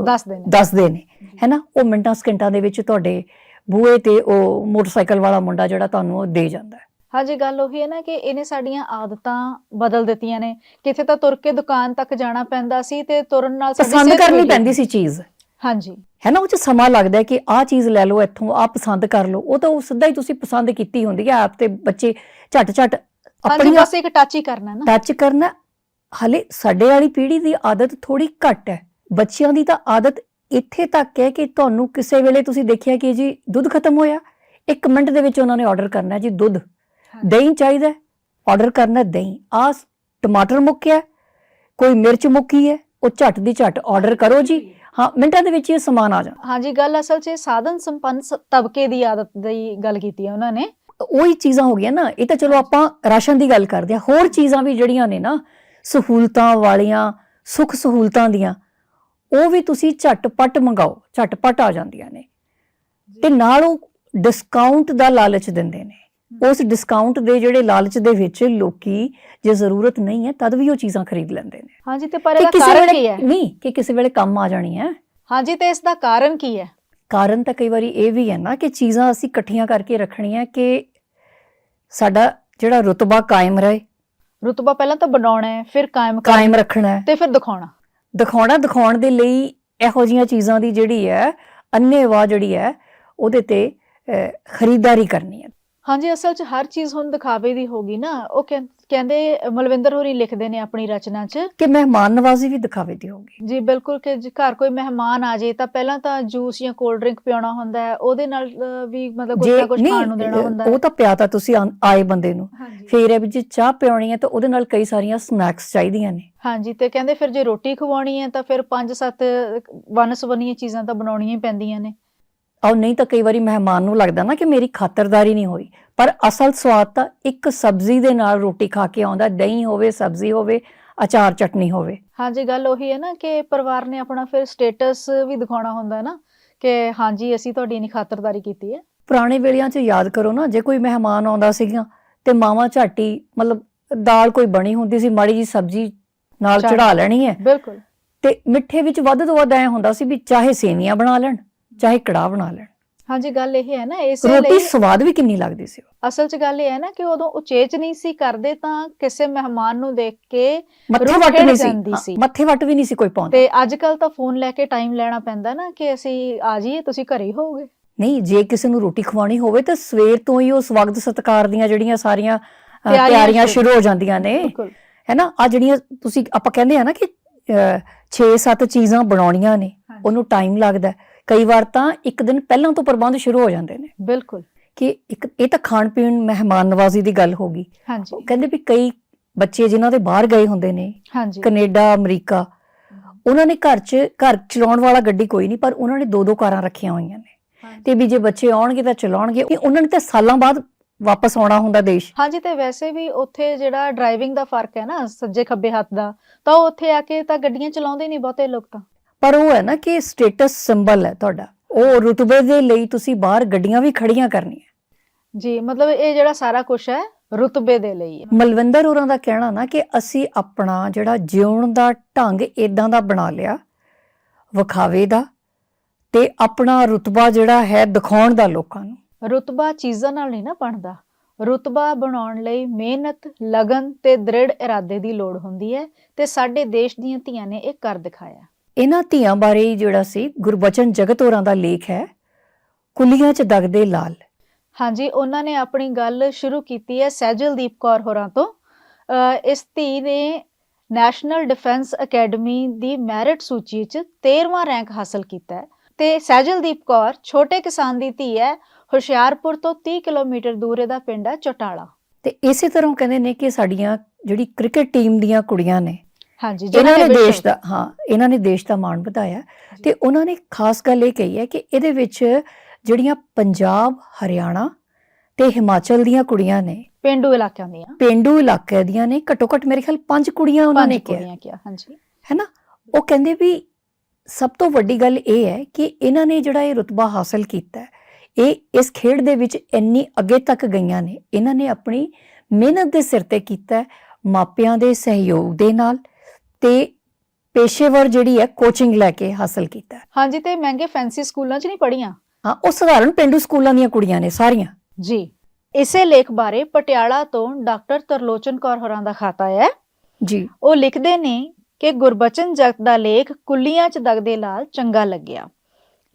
ਦੱਸਦੇ ਨੇ। ਹੈ ਨਾ ਉਹ ਮਿੰਟਾਂ ਸਕਿੰਟਾਂ ਦੇ ਵਿੱਚ ਤੁਹਾਡੇ ਬੂਹੇ ਤੇ ਉਹ ਮੋਟਰਸਾਈਕਲ ਵਾਲਾ ਮੁੰਡਾ ਜਿਹੜਾ ਤੁਹਾਨੂੰ ਉਹ ਦੇ ਜਾਂਦਾ ਹੈ। ਹਾਂਜੀ ਗੱਲ ਉਹੀ ਹੈ ਨਾ ਕਿ ਇਹਨੇ ਸਾਡੀਆਂ ਆਦਤਾਂ ਬਦਲ ਦਿੱਤੀਆਂ ਨੇ। ਕਿਥੇ ਤਾਂ ਤੁਰ ਕੇ ਦੁਕਾਨ ਤੱਕ ਜਾਣਾ ਪੈਂਦਾ ਸੀ ਤੇ ਤੁਰਨ ਨਾਲ ਸਾਡੀ ਪਸੰਦ ਕਰਨੀ ਪੈਂਦੀ ਸੀ। ਚੀਜ਼। ਹਾਂਜੀ ਹੈ ਨਾ ਉਹ ਚ ਸਮਾਂ ਲੱਗਦਾ ਹੈ ਕਿ ਆਹ ਚੀਜ਼ ਲੈ ਲਓ ਇੱਥੋਂ ਆਹ ਪਸੰਦ ਕਰ ਲਓ। ਉਹ ਤਾਂ ਉਹ ਸਿੱਧਾ ਹੀ ਤੁਸੀਂ ਪਸੰਦ ਕੀਤੀ ਹੁੰਦੀ ਹੈ ਐਪ ਤੇ ਬੱਚੇ ਝਟ ਝਟ ਹਾਂਜੀ ਆਪਣੀਆਂ ਬਸ ਇੱਕ ਟੱਚ ਹੀ ਕਰਨਾ ਨਾ। ਟੱਚ ਕਰਨਾ ਹਲੇ ਸਾਡੇ ਵਾਲੀ ਪੀੜ੍ਹੀ ਦੀ ਆਦਤ ਥੋੜੀ ਘੱਟ ਹੈ। ਬੱਚਿਆਂ ਦੀ ਤਾਂ ਆਦਤ ਇੱਥੇ ਤੱਕ ਹੈ ਕਿ ਤੁਹਾਨੂੰ ਕਿਸੇ ਵੇਲੇ ਤੁਸੀਂ ਦੇਖਿਆ ਕਿ ਜੀ ਦੁੱਧ ਖਤਮ ਹੋਇਆ ਇੱਕ ਮਿੰਟ ਦੇ ਵਿੱਚ ਉਹਨਾਂ ਨੇ ਆਰਡਰ ਕਰਨਾ ਜੀ ਦੁੱਧ। ਦਹੀਂ ਚਾਹੀਦਾ ਆਰਡਰ ਕਰਨਾ ਦਹੀਂ। ਆ ਟਮਾਟਰ ਮੁੱਕਿਆ ਕੋਈ ਮਿਰਚ ਮੁੱਕੀ ਹੈ ਉਹ ਝਟ ਦੀ ਝਟ ਆਰਡਰ ਕਰੋ ਜੀ। ਹਾਂ ਮਿੰਟਾਂ ਦੇ ਵਿੱਚ ਹੀ ਇਹ ਸਮਾਨ ਆ ਜਾਂਦਾ ਹਾਂਜੀ ਗੱਲ ਅਸਲ 'ਚ ਸਾਧਨ ਸੰਪੰਨ ਤਬਕੇ ਦੀ ਆਦਤ ਦੀ ਗੱਲ ਕੀਤੀ ਹੈ ਉਹਨਾਂ ਨੇ। ਉਹੀ ਚੀਜ਼ਾਂ ਹੋ ਗਈਆਂ ਨਾ ਇਹ ਤਾਂ ਚਲੋ ਆਪਾਂ ਰਾਸ਼ਨ ਦੀ ਗੱਲ ਕਰਦੇ ਆ ਹੋਰ ਚੀਜ਼ਾਂ ਵੀ ਜਿਹੜੀਆਂ ਨੇ ਨਾ ਸਹੂਲਤਾਂ ਵਾਲੀਆਂ ਸੁੱਖ ਸਹੂਲਤਾਂ ਦੀਆਂ ਉਹ ਵੀ ਤੁਸੀਂ ਝਟਪਟ ਮੰਗਾਓ ਝਟਪਟ ਆ ਜਾਂਦੀਆਂ ਨੇ। ਤੇ ਨਾਲ ਉਹ ਡਿਸਕਾਊਂਟ ਦਾ ਲਾਲਚ ਦਿੰਦੇ ਨੇ। ਉਸ ਡਿਸਕਾਊਂਟ ਦੇ ਜਿਹੜੇ ਲਾਲਚ ਦੇ ਵਿੱਚ ਲੋਕੀ ਜੇ ਜ਼ਰੂਰਤ ਨਹੀਂ ਹੈ ਤਦ ਵੀ ਉਹ ਚੀਜ਼ਾਂ ਖਰੀਦ ਲੈਂਦੇ ਨੇ। ਹਾਂਜੀ ਤੇ ਪਰ ਇਹਦਾ ਕਾਰਨ ਕੀ ਹੈ? ਨਹੀਂ ਕਿ ਕਿਸੇ ਵੇਲੇ ਕੰਮ ਆ ਜਾਣੀ ਹੈ। ਹਾਂਜੀ ਤੇ ਇਸ ਦਾ ਕਾਰਨ ਕੀ ਹੈ? ਕਾਰਨ ਤਾਂ ਕਈ ਵਾਰੀ ਇਹ ਵੀ ਹੈ ਨਾ ਕਿ ਚੀਜ਼ਾਂ ਅਸੀਂ ਇਕੱਠੀਆਂ ਕਰਕੇ ਰੱਖਣੀਆਂ ਕਿ ਸਾਡਾ ਜਿਹੜਾ ਰੁਤਬਾ ਕਾਇਮ ਰਹੇ। ਰੁਤਬਾ ਪਹਿਲਾਂ ਤਾਂ ਬਣਾਉਣਾ ਹੈ ਫਿਰ ਕਾਇਮ ਕਾਇਮ ਰੱਖਣਾ ਹੈ। ਤੇ ਫਿਰ ਦਿਖਾਉਣਾ। ਦਿਖਾਉਣਾ, ਦਿਖਾਉਣ ਦੇ ਲਈ ਇਹੋ ਜੀਆਂ ਚੀਜ਼ਾਂ ਦੀ ਜਿਹੜੀ ਹੈ ਅੰਨੇਵਾਹ ਜਿਹੜੀ ਹੈ, ਉਹਦੇ ਤੇ ਖਰੀਦਦਾਰੀ ਕਰਨੀ ਹੈ। ਹਾਂਜੀ, ਅਸਲ 'ਚ ਹਰ ਚੀਜ਼ ਹੁਣ ਦਿਖਾਵੇ ਦੀ ਹੋ ਗਈ ਨਾ, ਉਹ ਕਹਿੰ- ਕਹਿੰਦੇ ਮਲਵਿੰਦਰ ਹੋਰੀ ਲਿਖਦੇ ਨੇ ਆਪਣੀ ਰਚਨਾ 'ਚ। ਕਿ ਮਹਿਮਾਨ ਨਵਾਜ਼ੀ ਵੀ ਦਿਖਾਵੇ ਦੀ ਹੋਗੀ ਜੀ ਬਿਲਕੁਲ ਕਿ ਜੇ ਘਰ ਕੋਈ ਮਹਿਮਾਨ ਆ ਜਾਏ ਤਾਂ ਪਹਿਲਾਂ ਤਾਂ ਜੂਸ ਜਾਂ ਕੋਲਡ ਡਰਿੰਕ ਪਿਆਉਣਾ ਹੁੰਦਾ ਹੈ। ਉਹਦੇ ਨਾਲ ਅ, ਵੀ ਮਤਲਬ ਕੁਝ ਨਾ ਕੁਝ ਖਾਣ ਨੂੰ ਦੇਣਾ ਹੁੰਦਾ ਉਹ ਹੈ ਤਾਂ ਪਿਆ ਤਾਂ ਤੁਸੀਂ ਆਏ ਬੰਦੇ ਨੂੰ। ਹਾਂਜੀ। ਫੇਰ ਇਹ ਵੀ ਜੇ ਚਾਹ ਪਿਆਉਣੀ ਹੈ ਤਾਂ ਉਹਦੇ ਨਾਲ ਕਈ ਸਾਰੀਆਂ ਸਨੈਕਸ ਚਾਹੀਦੀਆਂ ਨੇ। ਹਾਂਜੀ ਤੇ ਕਹਿੰਦੇ ਫਿਰ ਜੇ ਰੋਟੀ ਖਵਾਉਣੀ ਹੈ ਤਾਂ ਫਿਰ ਪੰਜ ਸੱਤ ਵਨਸਵਨੀਆਂ ਚੀਜ਼ਾਂ ਤਾਂ ਬਣਾਉਣੀਆਂ ਹੀ ਪੈਂਦੀਆਂ ਨੇ। ਔਰ ਨਹੀਂ ਤਾਂ ਕਈ ਵਾਰੀ ਮਹਿਮਾਨ ਨੂੰ ਲੱਗਦਾ ਨਾ ਕਿ ਮੇਰੀ ਖਾਤਰਦਾਰੀ ਨਹੀਂ ਹੋਈ। ਪਰ ਅਸਲ ਸਵਾਦ ਤਾਂ ਇੱਕ ਸਬਜ਼ੀ ਦੇ ਨਾਲ ਰੋਟੀ ਖਾ ਕੇ ਆਉਂਦਾ ਦਹੀਂ ਹੋਵੇ ਸਬਜ਼ੀ ਹੋਵੇ ਅਚਾਰ ਚਟਨੀ ਹੋਵੇ। ਹਾਂਜੀ ਗੱਲ ਉਹੀ ਹੈ ਨਾ ਕਿ ਪਰਿਵਾਰ ਨੇ ਆਪਣਾ ਫਿਰ ਸਟੇਟਸ ਵੀ ਦਿਖਾਉਣਾ ਹੁੰਦਾ ਹੈ ਨਾ ਕਿ ਹਾਂਜੀ ਅਸੀਂ ਤੁਹਾਡੀ ਇਨੀ ਖਾਤਰਦਾਰੀ ਕੀਤੀ ਹੈ। ਪੁਰਾਣੇ ਵੇਲਿਆਂ 'ਚ ਯਾਦ ਕਰੋ ਨਾ ਜੇ ਕੋਈ ਮਹਿਮਾਨ ਆਉਂਦਾ ਸੀਗਾ ਤੇ ਮਾਵਾਂ ਝਾਟੀ ਮਤਲਬ ਦਾਲ ਕੋਈ ਬਣੀ ਹੁੰਦੀ ਸੀ ਮਾੜੀ ਜੀ ਸਬਜ਼ੀ ਨਾਲ ਚੜਾ ਲੈਣੀ ਹੈ। ਬਿਲਕੁਲ। ਤੇ ਮਿੱਠੇ ਵਿੱਚ ਵੱਧ ਤੋਂ ਵੱਧ ਐ ਹੁੰਦਾ ਸੀ ਵੀ ਚਾਹੇ ਸੇਵੀਆਂ ਬਣਾ ਲੈਣ ਚਾਹੇ ਕੜਾਹ ਬਣਾ ਲੈਣ। ਹਾਂਜੀ ਗੱਲ ਇਹ ਹੈ ਨਾ ਇਸੇ ਰੋਟੀ ਲਈ ਸਵਾਦ ਵੀ ਕਿੰਨੀ ਲੱਗਦੀ ਸੀ ਅਸਲ 'ਚ ਗੱਲ ਇਹ ਹੈ ਨਾ ਕਿ ਉਦੋਂ ਉਚੇਚ ਨਹੀਂ ਸੀ ਕਰਦੇ ਤਾਂ ਕਿਸੇ ਮਹਿਮਾਨ ਨੂੰ ਦੇਖ ਕੇ ਮੱਥੇ ਵੱਟ ਨਹੀਂ ਸੀ। ਮੱਥੇ ਵੱਟ ਵੀ ਨਹੀਂ ਸੀ ਕੋਈ ਪਾਉਂਦਾ। ਤੇ ਅੱਜ ਕੱਲ ਤਾਂ ਫੋਨ ਲੈ ਕੇ ਟਾਈਮ ਲੈਣਾ ਪੈਂਦਾ ਨਾ ਕਿ ਅਸੀਂ ਆ ਜਾਈਏ ਤੁਸੀਂ ਘਰੇ ਹੀ ਹੋਵੋਗੇ। ਨਹੀਂ ਜੇ ਕਿਸੇ ਨੂੰ ਰੋਟੀ ਖਵਾਉਣੀ ਹੋਵੇ ਤਾਂ ਸਵੇਰ ਤੋਂ ਹੀ ਉਹ ਸਵਾਗਤ ਸਤਿਕਾਰ ਦੀਆਂ ਜਿਹੜੀਆਂ ਸਾਰੀਆਂ ਤਿਆਰੀਆਂ ਸ਼ੁਰੂ- ਹੋ ਜਾਂਦੀਆਂ ਨੇ ਹੈਨਾ ਆ ਜਿਹੜੀਆਂ ਤੁਸੀਂ ਆਪਾਂ ਕਹਿੰਦੇ ਆ ਨਾ ਕਿ 6-7 ਚੀਜ਼ਾਂ ਬਣਾਉਣੀਆਂ ਨੇ ਉਹਨੂੰ ਟਾਈਮ ਲੱਗਦਾ ਹੈ। ਕਈ ਵਾਰ ਤਾਂ ਇੱਕ ਦਿਨ ਪਹਿਲਾਂ ਤੋਂ ਪ੍ਰਬੰਧ ਸ਼ੁਰੂ ਹੋ ਜਾਂਦੇ ਨੇ। ਬਿਲਕੁਲ। ਕਿ ਇੱਕ ਇਹ ਤਾਂ ਖਾਣ ਪੀਣ ਮਹਿਮਾਨ ਨਵਾਜ਼ੀ ਦੀ ਗੱਲ ਹੋ ਗਈ। ਹਾਂਜੀ। ਕਹਿੰਦੇ ਵੀ ਕਈ ਬੱਚੇ ਜਿਨ੍ਹਾਂ ਦੇ ਬਾਹਰ ਗਏ ਹੁੰਦੇ ਨੇ ਹਾਂਜੀ। ਕੈਨੇਡਾ ਅਮਰੀਕਾ ਉਹਨਾਂ ਨੇ ਘਰ 'ਚ ਘਰ ਚਲਾਉਣ ਵਾਲਾ ਗੱਡੀ ਕੋਈ ਨਹੀਂ ਪਰ ਉਹਨਾਂ ਨੇ ਦੋ ਦੋ ਕਾਰਾਂ ਰੱਖੀਆਂ ਹੋਈਆਂ ਨੇ। ਤੇ ਵੀ ਜੇ ਬੱਚੇ ਆਉਣਗੇ ਤਾਂ ਚਲਾਉਣਗੇ। ਉਹਨਾਂ ਨੇ ਤਾਂ ਸਾਲਾਂ ਬਾਅਦ ਵਾਪਸ ਆਉਣਾ ਹੁੰਦਾ ਦੇਸ਼। ਹਾਂਜੀ ਤੇ ਵੈਸੇ ਵੀ ਉੱਥੇ ਜਿਹੜਾ ਡਰਾਈਵਿੰਗ ਦਾ ਫ਼ਰਕ ਹੈ ਨਾ ਸੱਜੇ ਖੱਬੇ ਹੱਥ ਦਾ ਤਾਂ ਉਹ ਉੱਥੇ ਆ ਕੇ ਤਾਂ ਗੱਡੀਆਂ ਚਲਾਉਂਦੇ ਨਹੀਂ ਬਹੁਤੇ ਲੋਕ ਤਾਂ। ਪਰ ਉਹ ਹੈ ਨਾ ਕਿ ਸਟੇਟਸ ਸਿੰਬਲ ਹੈ ਤੁਹਾਡਾ। ਉਹ ਰੁਤਬੇ ਦੇ ਲਈ ਤੁਸੀਂ ਬਾਹਰ ਗੱਡੀਆਂ ਵੀ ਖੜੀਆਂ ਕਰਨੀਆਂ। ਜੀ ਮਤਲਬ ਇਹ ਜਿਹੜਾ ਸਾਰਾ ਕੁਝ ਹੈ ਰੁਤਬੇ ਦੇ ਲਈ। ਹੈ ਮਲਵਿੰਦਰ ਹੋਰਾਂ ਦਾ ਕਹਿਣਾ ਨਾ ਕਿ ਅਸੀਂ ਆਪਣਾ ਜਿਹੜਾ ਜਿਉਣ ਦਾ ਢੰਗ ਇਦਾਂ ਦਾ ਬਣਾ ਲਿਆ ਵਿਖਾਵੇ ਦਾ ਤੇ ਆਪਣਾ ਰੁਤਬਾ ਜਿਹੜਾ ਹੈ ਦਿਖਾਉਣ ਦਾ ਲੋਕਾਂ ਨੂੰ। ਰੁਤਬਾ ਚੀਜ਼ਾਂ ਨਾਲ ਨਹੀਂ ਨਾ ਬਣਦਾ। ਰੁਤਬਾ ਬਣਾਉਣ ਲਈ ਮਿਹਨਤ ਲਗਨ ਤੇ ਦ੍ਰਿੜ ਇਰਾਦੇ ਦੀ ਲੋੜ ਹੁੰਦੀ ਹੈ ਤੇ ਸਾਡੇ ਦੇਸ਼ ਦੀਆਂ ਧੀਆਂ ਨੇ ਇਹ ਕਰ ਦਿਖਾਇਆ। ਇਹਨਾਂ ਧੀਆਂ ਬਾਰੇ ਜਿਹੜਾ ਸੀ ਗੁਰਬਚਨ ਜਗਤ ਹੋਰਾਂ ਦਾ ਲੇਖ ਹੈ ਕੁਲੀਆਂ 'ਚ ਦਗਦੇ ਲਾਲ। ਹਾਂਜੀ ਉਹਨਾਂ ਨੇ ਆਪਣੀ ਗੱਲ ਸ਼ੁਰੂ ਕੀਤੀ ਹੈ ਸਹਿਜਲਦੀਪ ਕੌਰ ਹੋਰਾਂ ਤੋਂ। ਇਸ ਧੀ ਨੇ ਨੈਸ਼ਨਲ ਡਿਫੈਂਸ ਅਕੈਡਮੀ ਦੀ ਮੈਰਿਟ ਸੂਚੀ 'ਚ 13ਵਾਂ ਰੈਂਕ ਹਾਸਲ ਕੀਤਾ ਹੈ। ਤੇ ਸਹਿਜਲਦੀਪ ਕੌਰ ਛੋਟੇ ਕਿਸਾਨ ਦੀ ਧੀ ਹੈ ਹੁਸ਼ਿਆਰਪੁਰ ਤੋਂ 30 ਕਿਲੋਮੀਟਰ ਦੂਰ ਇਹਦਾ ਪਿੰਡ ਹੈ ਚਟਾਲਾ। ਤੇ ਇਸੇ ਤਰ੍ਹਾਂ ਕਹਿੰਦੇ ਨੇ ਕਿ ਸਾਡੀਆਂ ਜਿਹੜੀ ਕ੍ਰਿਕਟ ਟੀਮ ਦੀਆਂ ਕੁੜੀਆਂ ਨੇ ਹਾਂਜੀ ਇਹਨਾਂ ਨੇ ਦੇਸ਼ ਦਾ ਹਾਂ ਇਹਨਾਂ ਨੇ ਦੇਸ਼ ਦਾ ਮਾਣ ਵਧਾਇਆ ਤੇ ਉਹਨਾਂ ਨੇ ਖਾਸ ਗੱਲ ਇਹ ਕਹੀ ਹੈ ਕਿ ਇਹਦੇ ਵਿੱਚ ਜਿਹੜੀਆਂ ਪੰਜਾਬ ਹਰਿਆਣਾ ਤੇ ਹਿਮਾਚਲ ਦੀਆਂ ਕੁੜੀਆਂ ਨੇ ਪੇਂਡੂ ਇਲਾਕਿਆਂ ਦੀਆਂ। ਪਿੰਡੂ ਇਲਾਕੇ ਦੀਆਂ ਨੇ ਘੱਟੋ ਘੱਟ ਮੇਰੇ ਖਿਆਲ ਪੰਜ ਕੁੜੀਆਂ ਉਹਨਾਂ ਨੇ ਕਿਹਾ। ਹਾਂਜੀ। ਹੈਨਾ ਉਹ ਕਹਿੰਦੇ ਵੀ ਸਭ ਤੋਂ ਵੱਡੀ ਗੱਲ ਇਹ ਹੈ ਕਿ ਇਹਨਾਂ ਨੇ ਜਿਹੜਾ ਇਹ ਰੁਤਬਾ ਹਾਸਲ ਕੀਤਾ ਹੈ ਇਹ ਇਸ ਖੇਡ ਦੇ ਵਿੱਚ ਇੰਨੀ ਅੱਗੇ ਤੱਕ ਗਈਆਂ ਨੇ ਇਹਨਾਂ ਨੇ ਆਪਣੀ ਮਿਹਨਤ ਦੇ ਸਿਰ ਤੇ ਕੀਤਾ ਹੈ, ਮਾਪਿਆਂ ਦੇ ਸਹਿਯੋਗ ਦੇ ਨਾਲ ਤੇ ਪੇਸ਼ੇਵਰ ਜਿਹੜੀ ਹੈ ਕੋਚਿੰਗ ਲੈ ਕੇ ਹਾਸਲ ਕੀਤਾ। ਹਾਂਜੀ ਤੇ ਮਹਿੰਗੇ ਫੈਂਸੀ ਸਕੂਲਾਂ 'ਚ ਨਹੀਂ ਪੜੀਆਂ ਹਾਂ ਉਹ ਸਧਾਰਨ ਪਿੰਡੂ ਸਕੂਲਾਂ ਦੀਆਂ ਕੁੜੀਆਂ ਨੇ ਸਾਰੀਆਂ। ਜੀ। ਇਸੇ ਲੇਖ ਬਾਰੇ ਪਟਿਆਲਾ ਤੋਂ ਡਾਕਟਰ ਤਰਲੋਚਨ ਕੌਰ ਹੋਰਾਂ ਦਾ ਖਾਤਾ ਹੈ। ਜੀ। ਉਹ ਲਿਖਦੇ ਨੇ ਕਿ ਗੁਰਬਚਨ ਜਗਤ ਦਾ ਲੇਖ ਕੁੱਲੀਆਂ 'ਚ ਦਗਦੇ ਲਾਲ ਚੰਗਾ ਲੱਗਿਆ।